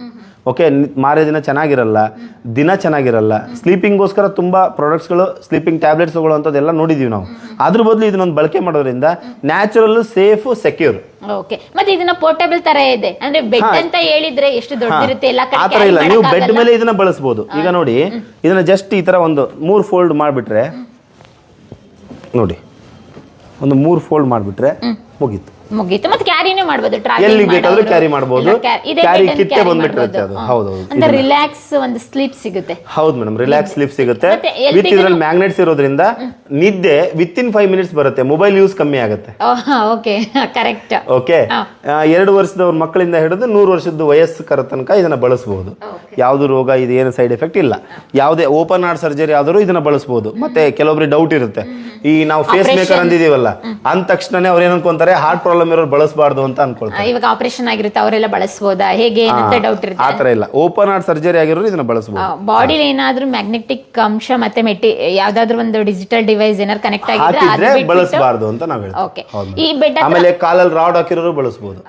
ಓಕೆ ಮಾರೇ ದಿನ ಚೆನ್ನಾಗಿರಲ್ಲ ದಿನ ಚೆನ್ನಾಗಿರಲ್ಲ. ಸ್ಲೀಪಿಂಗ್ಗೋಸ್ಕರ ತುಂಬ ಪ್ರಾಡಕ್ಟ್ಸ್ಗಳು ಸ್ಲೀಪಿಂಗ್ ಟ್ಯಾಬ್ಲೆಟ್ಸ್ ಅಂಥದ್ದೆಲ್ಲ ನೋಡಿದ್ದೀವಿ ನಾವು. ಅದ್ರ ಬದಲು ಇದನ್ನೊಂದು ಬಳಕೆ ಮಾಡೋದ್ರಿಂದ ನ್ಯಾಚುರಲ್ ಸೇಫ್ ಸೆಕ್ಯೂರ್ ಓಕೆ ಮತ್ತೆ ಇದನ್ನ ಪೋರ್ಟಬಲ್ ತರ ಇದೆ. ಅಂದ್ರೆ ಬೆಡ್ ಅಂತ ಹೇಳಿದ್ರೆ ಎಷ್ಟು ದೊಡ್ಡದಿರುತ್ತೆ ಎಲ್ಲ ಆ ಥರ ಇಲ್ಲ. ನೀವು ಬೆಡ್ ಮೇಲೆ ಇದನ್ನ ಬಳಸ್ಬೋದು. ಈಗ ನೋಡಿ ಇದನ್ನ ಜಸ್ಟ್ ಈ ತರ ಒಂದು ಮೂರು ಫೋಲ್ಡ್ ಮಾಡಿಬಿಟ್ರೆ ನೋಡಿ ಒಂದು ಮೂರು ಫೋಲ್ಡ್ ಮಾಡಿಬಿಟ್ರೆ ಮುಗೀತು. ಮುಗೀತು. ಮತ್ತೆ ಕ್ಯಾರಿನೇ ಮಾಡಬಹುದು ಎಲ್ಲಿ ಬೇಕಾದ್ರೂ ಕ್ಯಾರಿ ಮಾಡಬಹುದು ಕ್ಯಾರಿ ಕಿತ್ತೆ ಬಂದ್ಬಿಟ್ಟಿರುತ್ತೆ ಅದು. ಹೌದು, ಹೌದು. ಅಂದ್ರೆ ರಿಲ್ಯಾಕ್ಸ್ ಒಂದು ಸ್ಲೀಪ್ ಸಿಗುತ್ತೆ. ಹೌದು ಮೇಡಮ್ ರಿಲ್ಯಾಕ್ಸ್ ಸ್ಲೀಪ್ ಸಿಗುತ್ತೆ. ವಿತ್ ಇದ್ರಲ್ಲಿ ಮ್ಯಾಗ್ನೆಟ್ಸ್ ಇರೋದ್ರಿಂದ ನಿದ್ದೆ ವಿತ್ ಇನ್ ಫೈವ್ ಮಿನಿಟ್ಸ್ ಬರುತ್ತೆ. ಮೊಬೈಲ್ ಯೂಸ್ ಕಮ್ಮಿ ಆಗುತ್ತೆ. ಓಕೆ ಕರೆಕ್ಟ್ ಓಕೆ ಎರಡು ವರ್ಷದವ್ರ ಮಕ್ಕಳಿಂದ ಹಿಡಿದು ನೂರು ವರ್ಷದ ವಯಸ್ಕರ ತನಕ ಇದನ್ನ ಬಳಸಬಹುದು ಯಾವುದು ರೋಗ ಇದು ಏನು ಸೈಡ್ ಎಫೆಕ್ಟ್ ಇಲ್ಲ. ಯಾವುದೇ ಓಪನ್ ಹಾರ್ಟ್ ಸರ್ಜರಿ ಆದರೂ ಇದನ್ನ ಬಳಸಬಹುದು ಮತ್ತೆ ಕೆಲವೊಬ್ರಿಗೆ ಡೌಟ್ ಇರುತ್ತೆ. ಈ ನಾವು ಫೇಸ್ ಮೇಕರ್ ಅಂದಿದೀವಲ್ಲ ಅಂದ ತಕ್ಷಣನೇ ಅವ್ರು ಏನ್ ಅನ್ಕೊಂತಾರೆ ಹಾರ್ಟ್ ಪ್ರಾಬ್ಲಮ್ ಇರೋರು ಬಳಸಬಾರ್ದು ಅಂತ ಅನ್ಕೊಳ್ತಾರೆ. ಇವಾಗ ಆಪರೇಷನ್ ಆಗಿರುತ್ತೆ ಅವರೆಲ್ಲ ಬಳಸಬಹುದಾ ಹೇಗೆ ಏನಂತ ಡೌಟ್ ಇರುತ್ತೆ. ಆತರ ಇಲ್ಲ. ಓಪನ್ ಹಾರ್ಟ್ ಸರ್ಜರಿ ಆಗಿರೋರು ಇದನ್ನ ಬಳಸಬಹುದು ಬಾಡಿ ಏನಾದ್ರೂ ಮ್ಯಾಗ್ನೆಟಿಕ್ ಅಂಶ ಮತ್ತೆ ಮೆಟಿ ಯಾವ್ದಾದ್ರು ಒಂದು ಡಿಜಿಟಲ್ ಡಿವೈಸ್ ಏನಾದ್ರು ಕನೆಕ್ಟ್ ಆಗಿದ್ರೆ ಬಳಸಬಾರ್ದು ಅಂತ ನಾವ್ ಹೇಳ್ತೀವಿ. ಓಕೆ ಈ ಬೆಡ್ ಆಮೇಲೆ ಕಾಲಲ್ಲಿ ರಾಡ್ ಹಾಕಿರೋರು ಬಳಸ್ಬೋದು.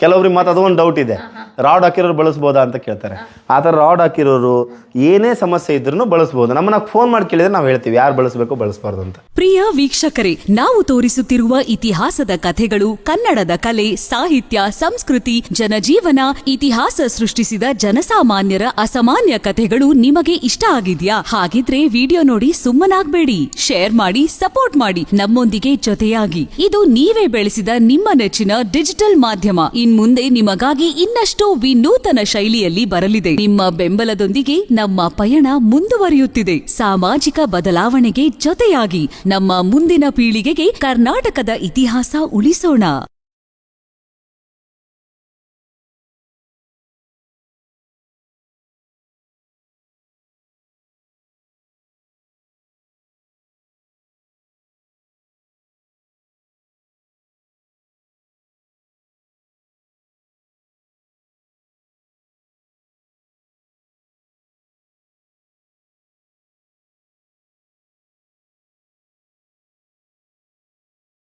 ಕೆಲವ್ರಿಗೆ ಮತ್ತೆ ಅದೊಂದು ಡೌಟ್ ಇದೆ. ರಾಡ್ ಹಾಕಿರೋರು ಬಳಸ್ಬೋದಾ ಅಂತ ಕೇಳ್ತಾರೆ. ಆ ಥರ ರಾಡ್ ಹಾಕಿರೋರು ಏನೇ ಸಮಸ್ಯೆ ಇದ್ರೂ ಬಳಸ್ಬೋದು. ನಮ್ಮನ್ನ ಫೋನ್ ಮಾಡಿ ಕೇಳಿದ್ರೆ ನಾವು ಹೇಳ್ತೀವಿ ಯಾರು ಬಳಸಬೇಕು ಬಳಸಬಾರ್ದು ಅಂತ. ಪ್ರಿಯ ವೀಕ್ಷಕರೇ ನಾವು ತೋರಿಸುತ್ತಿರುವ ಇತಿಹಾಸದ ಕಥೆಗಳು ಕನ್ನಡದ ಕಲೆ ಸಾಹಿತ್ಯ ಸಂಸ್ಕೃತಿ ಜನಜೀವನ ಇತಿಹಾಸ ಸೃಷ್ಟಿಸಿದ ಜನಸಾಮಾನ್ಯರ ಅಸಾಮಾನ್ಯ ಕಥೆಗಳು ನಿಮಗೆ ಇಷ್ಟ ಆಗಿದ್ಯಾ? ಹಾಗಿದ್ರೆ ವಿಡಿಯೋ ನೋಡಿ ಸುಮ್ಮನಾಗ್ಬೇಡಿ. ಶೇರ್ ಮಾಡಿ ಸಪೋರ್ಟ್ ಮಾಡಿ. ನಮ್ಮೊಂದಿಗೆ ಜೊತೆಯಾಗಿ. ಇದು ನೀವೇ ಬೆಳೆಸಿದ ನಿಮ್ಮ ನೆಚ್ಚಿನ ಡಿಜಿಟಲ್ ಮಾಧ್ಯಮ. ಇನ್ ಮುಂದೆ ನಿಮಗಾಗಿ ಇನ್ನಷ್ಟು ವಿನೂತನ ಶೈಲಿಯಲ್ಲಿ ಬರಲಿದೆ. ನಿಮ್ಮ ಬೆಂಬಲದೊಂದಿಗೆ ನಮ್ಮ ಪಯಣ ಮುಂದುವರಿಯುತ್ತಿದೆ. ಸಾಮಾಜಿಕ ಬದಲಾವಣೆಗೆ ಜೊತೆಯಾಗಿ ನಮ್ಮ ಮುಂದಿನ ಪೀಳಿಗೆಗೆ ಕರ್ನಾಟಕದ ಇತಿಹಾಸ ಉಳಿಸೋಣ.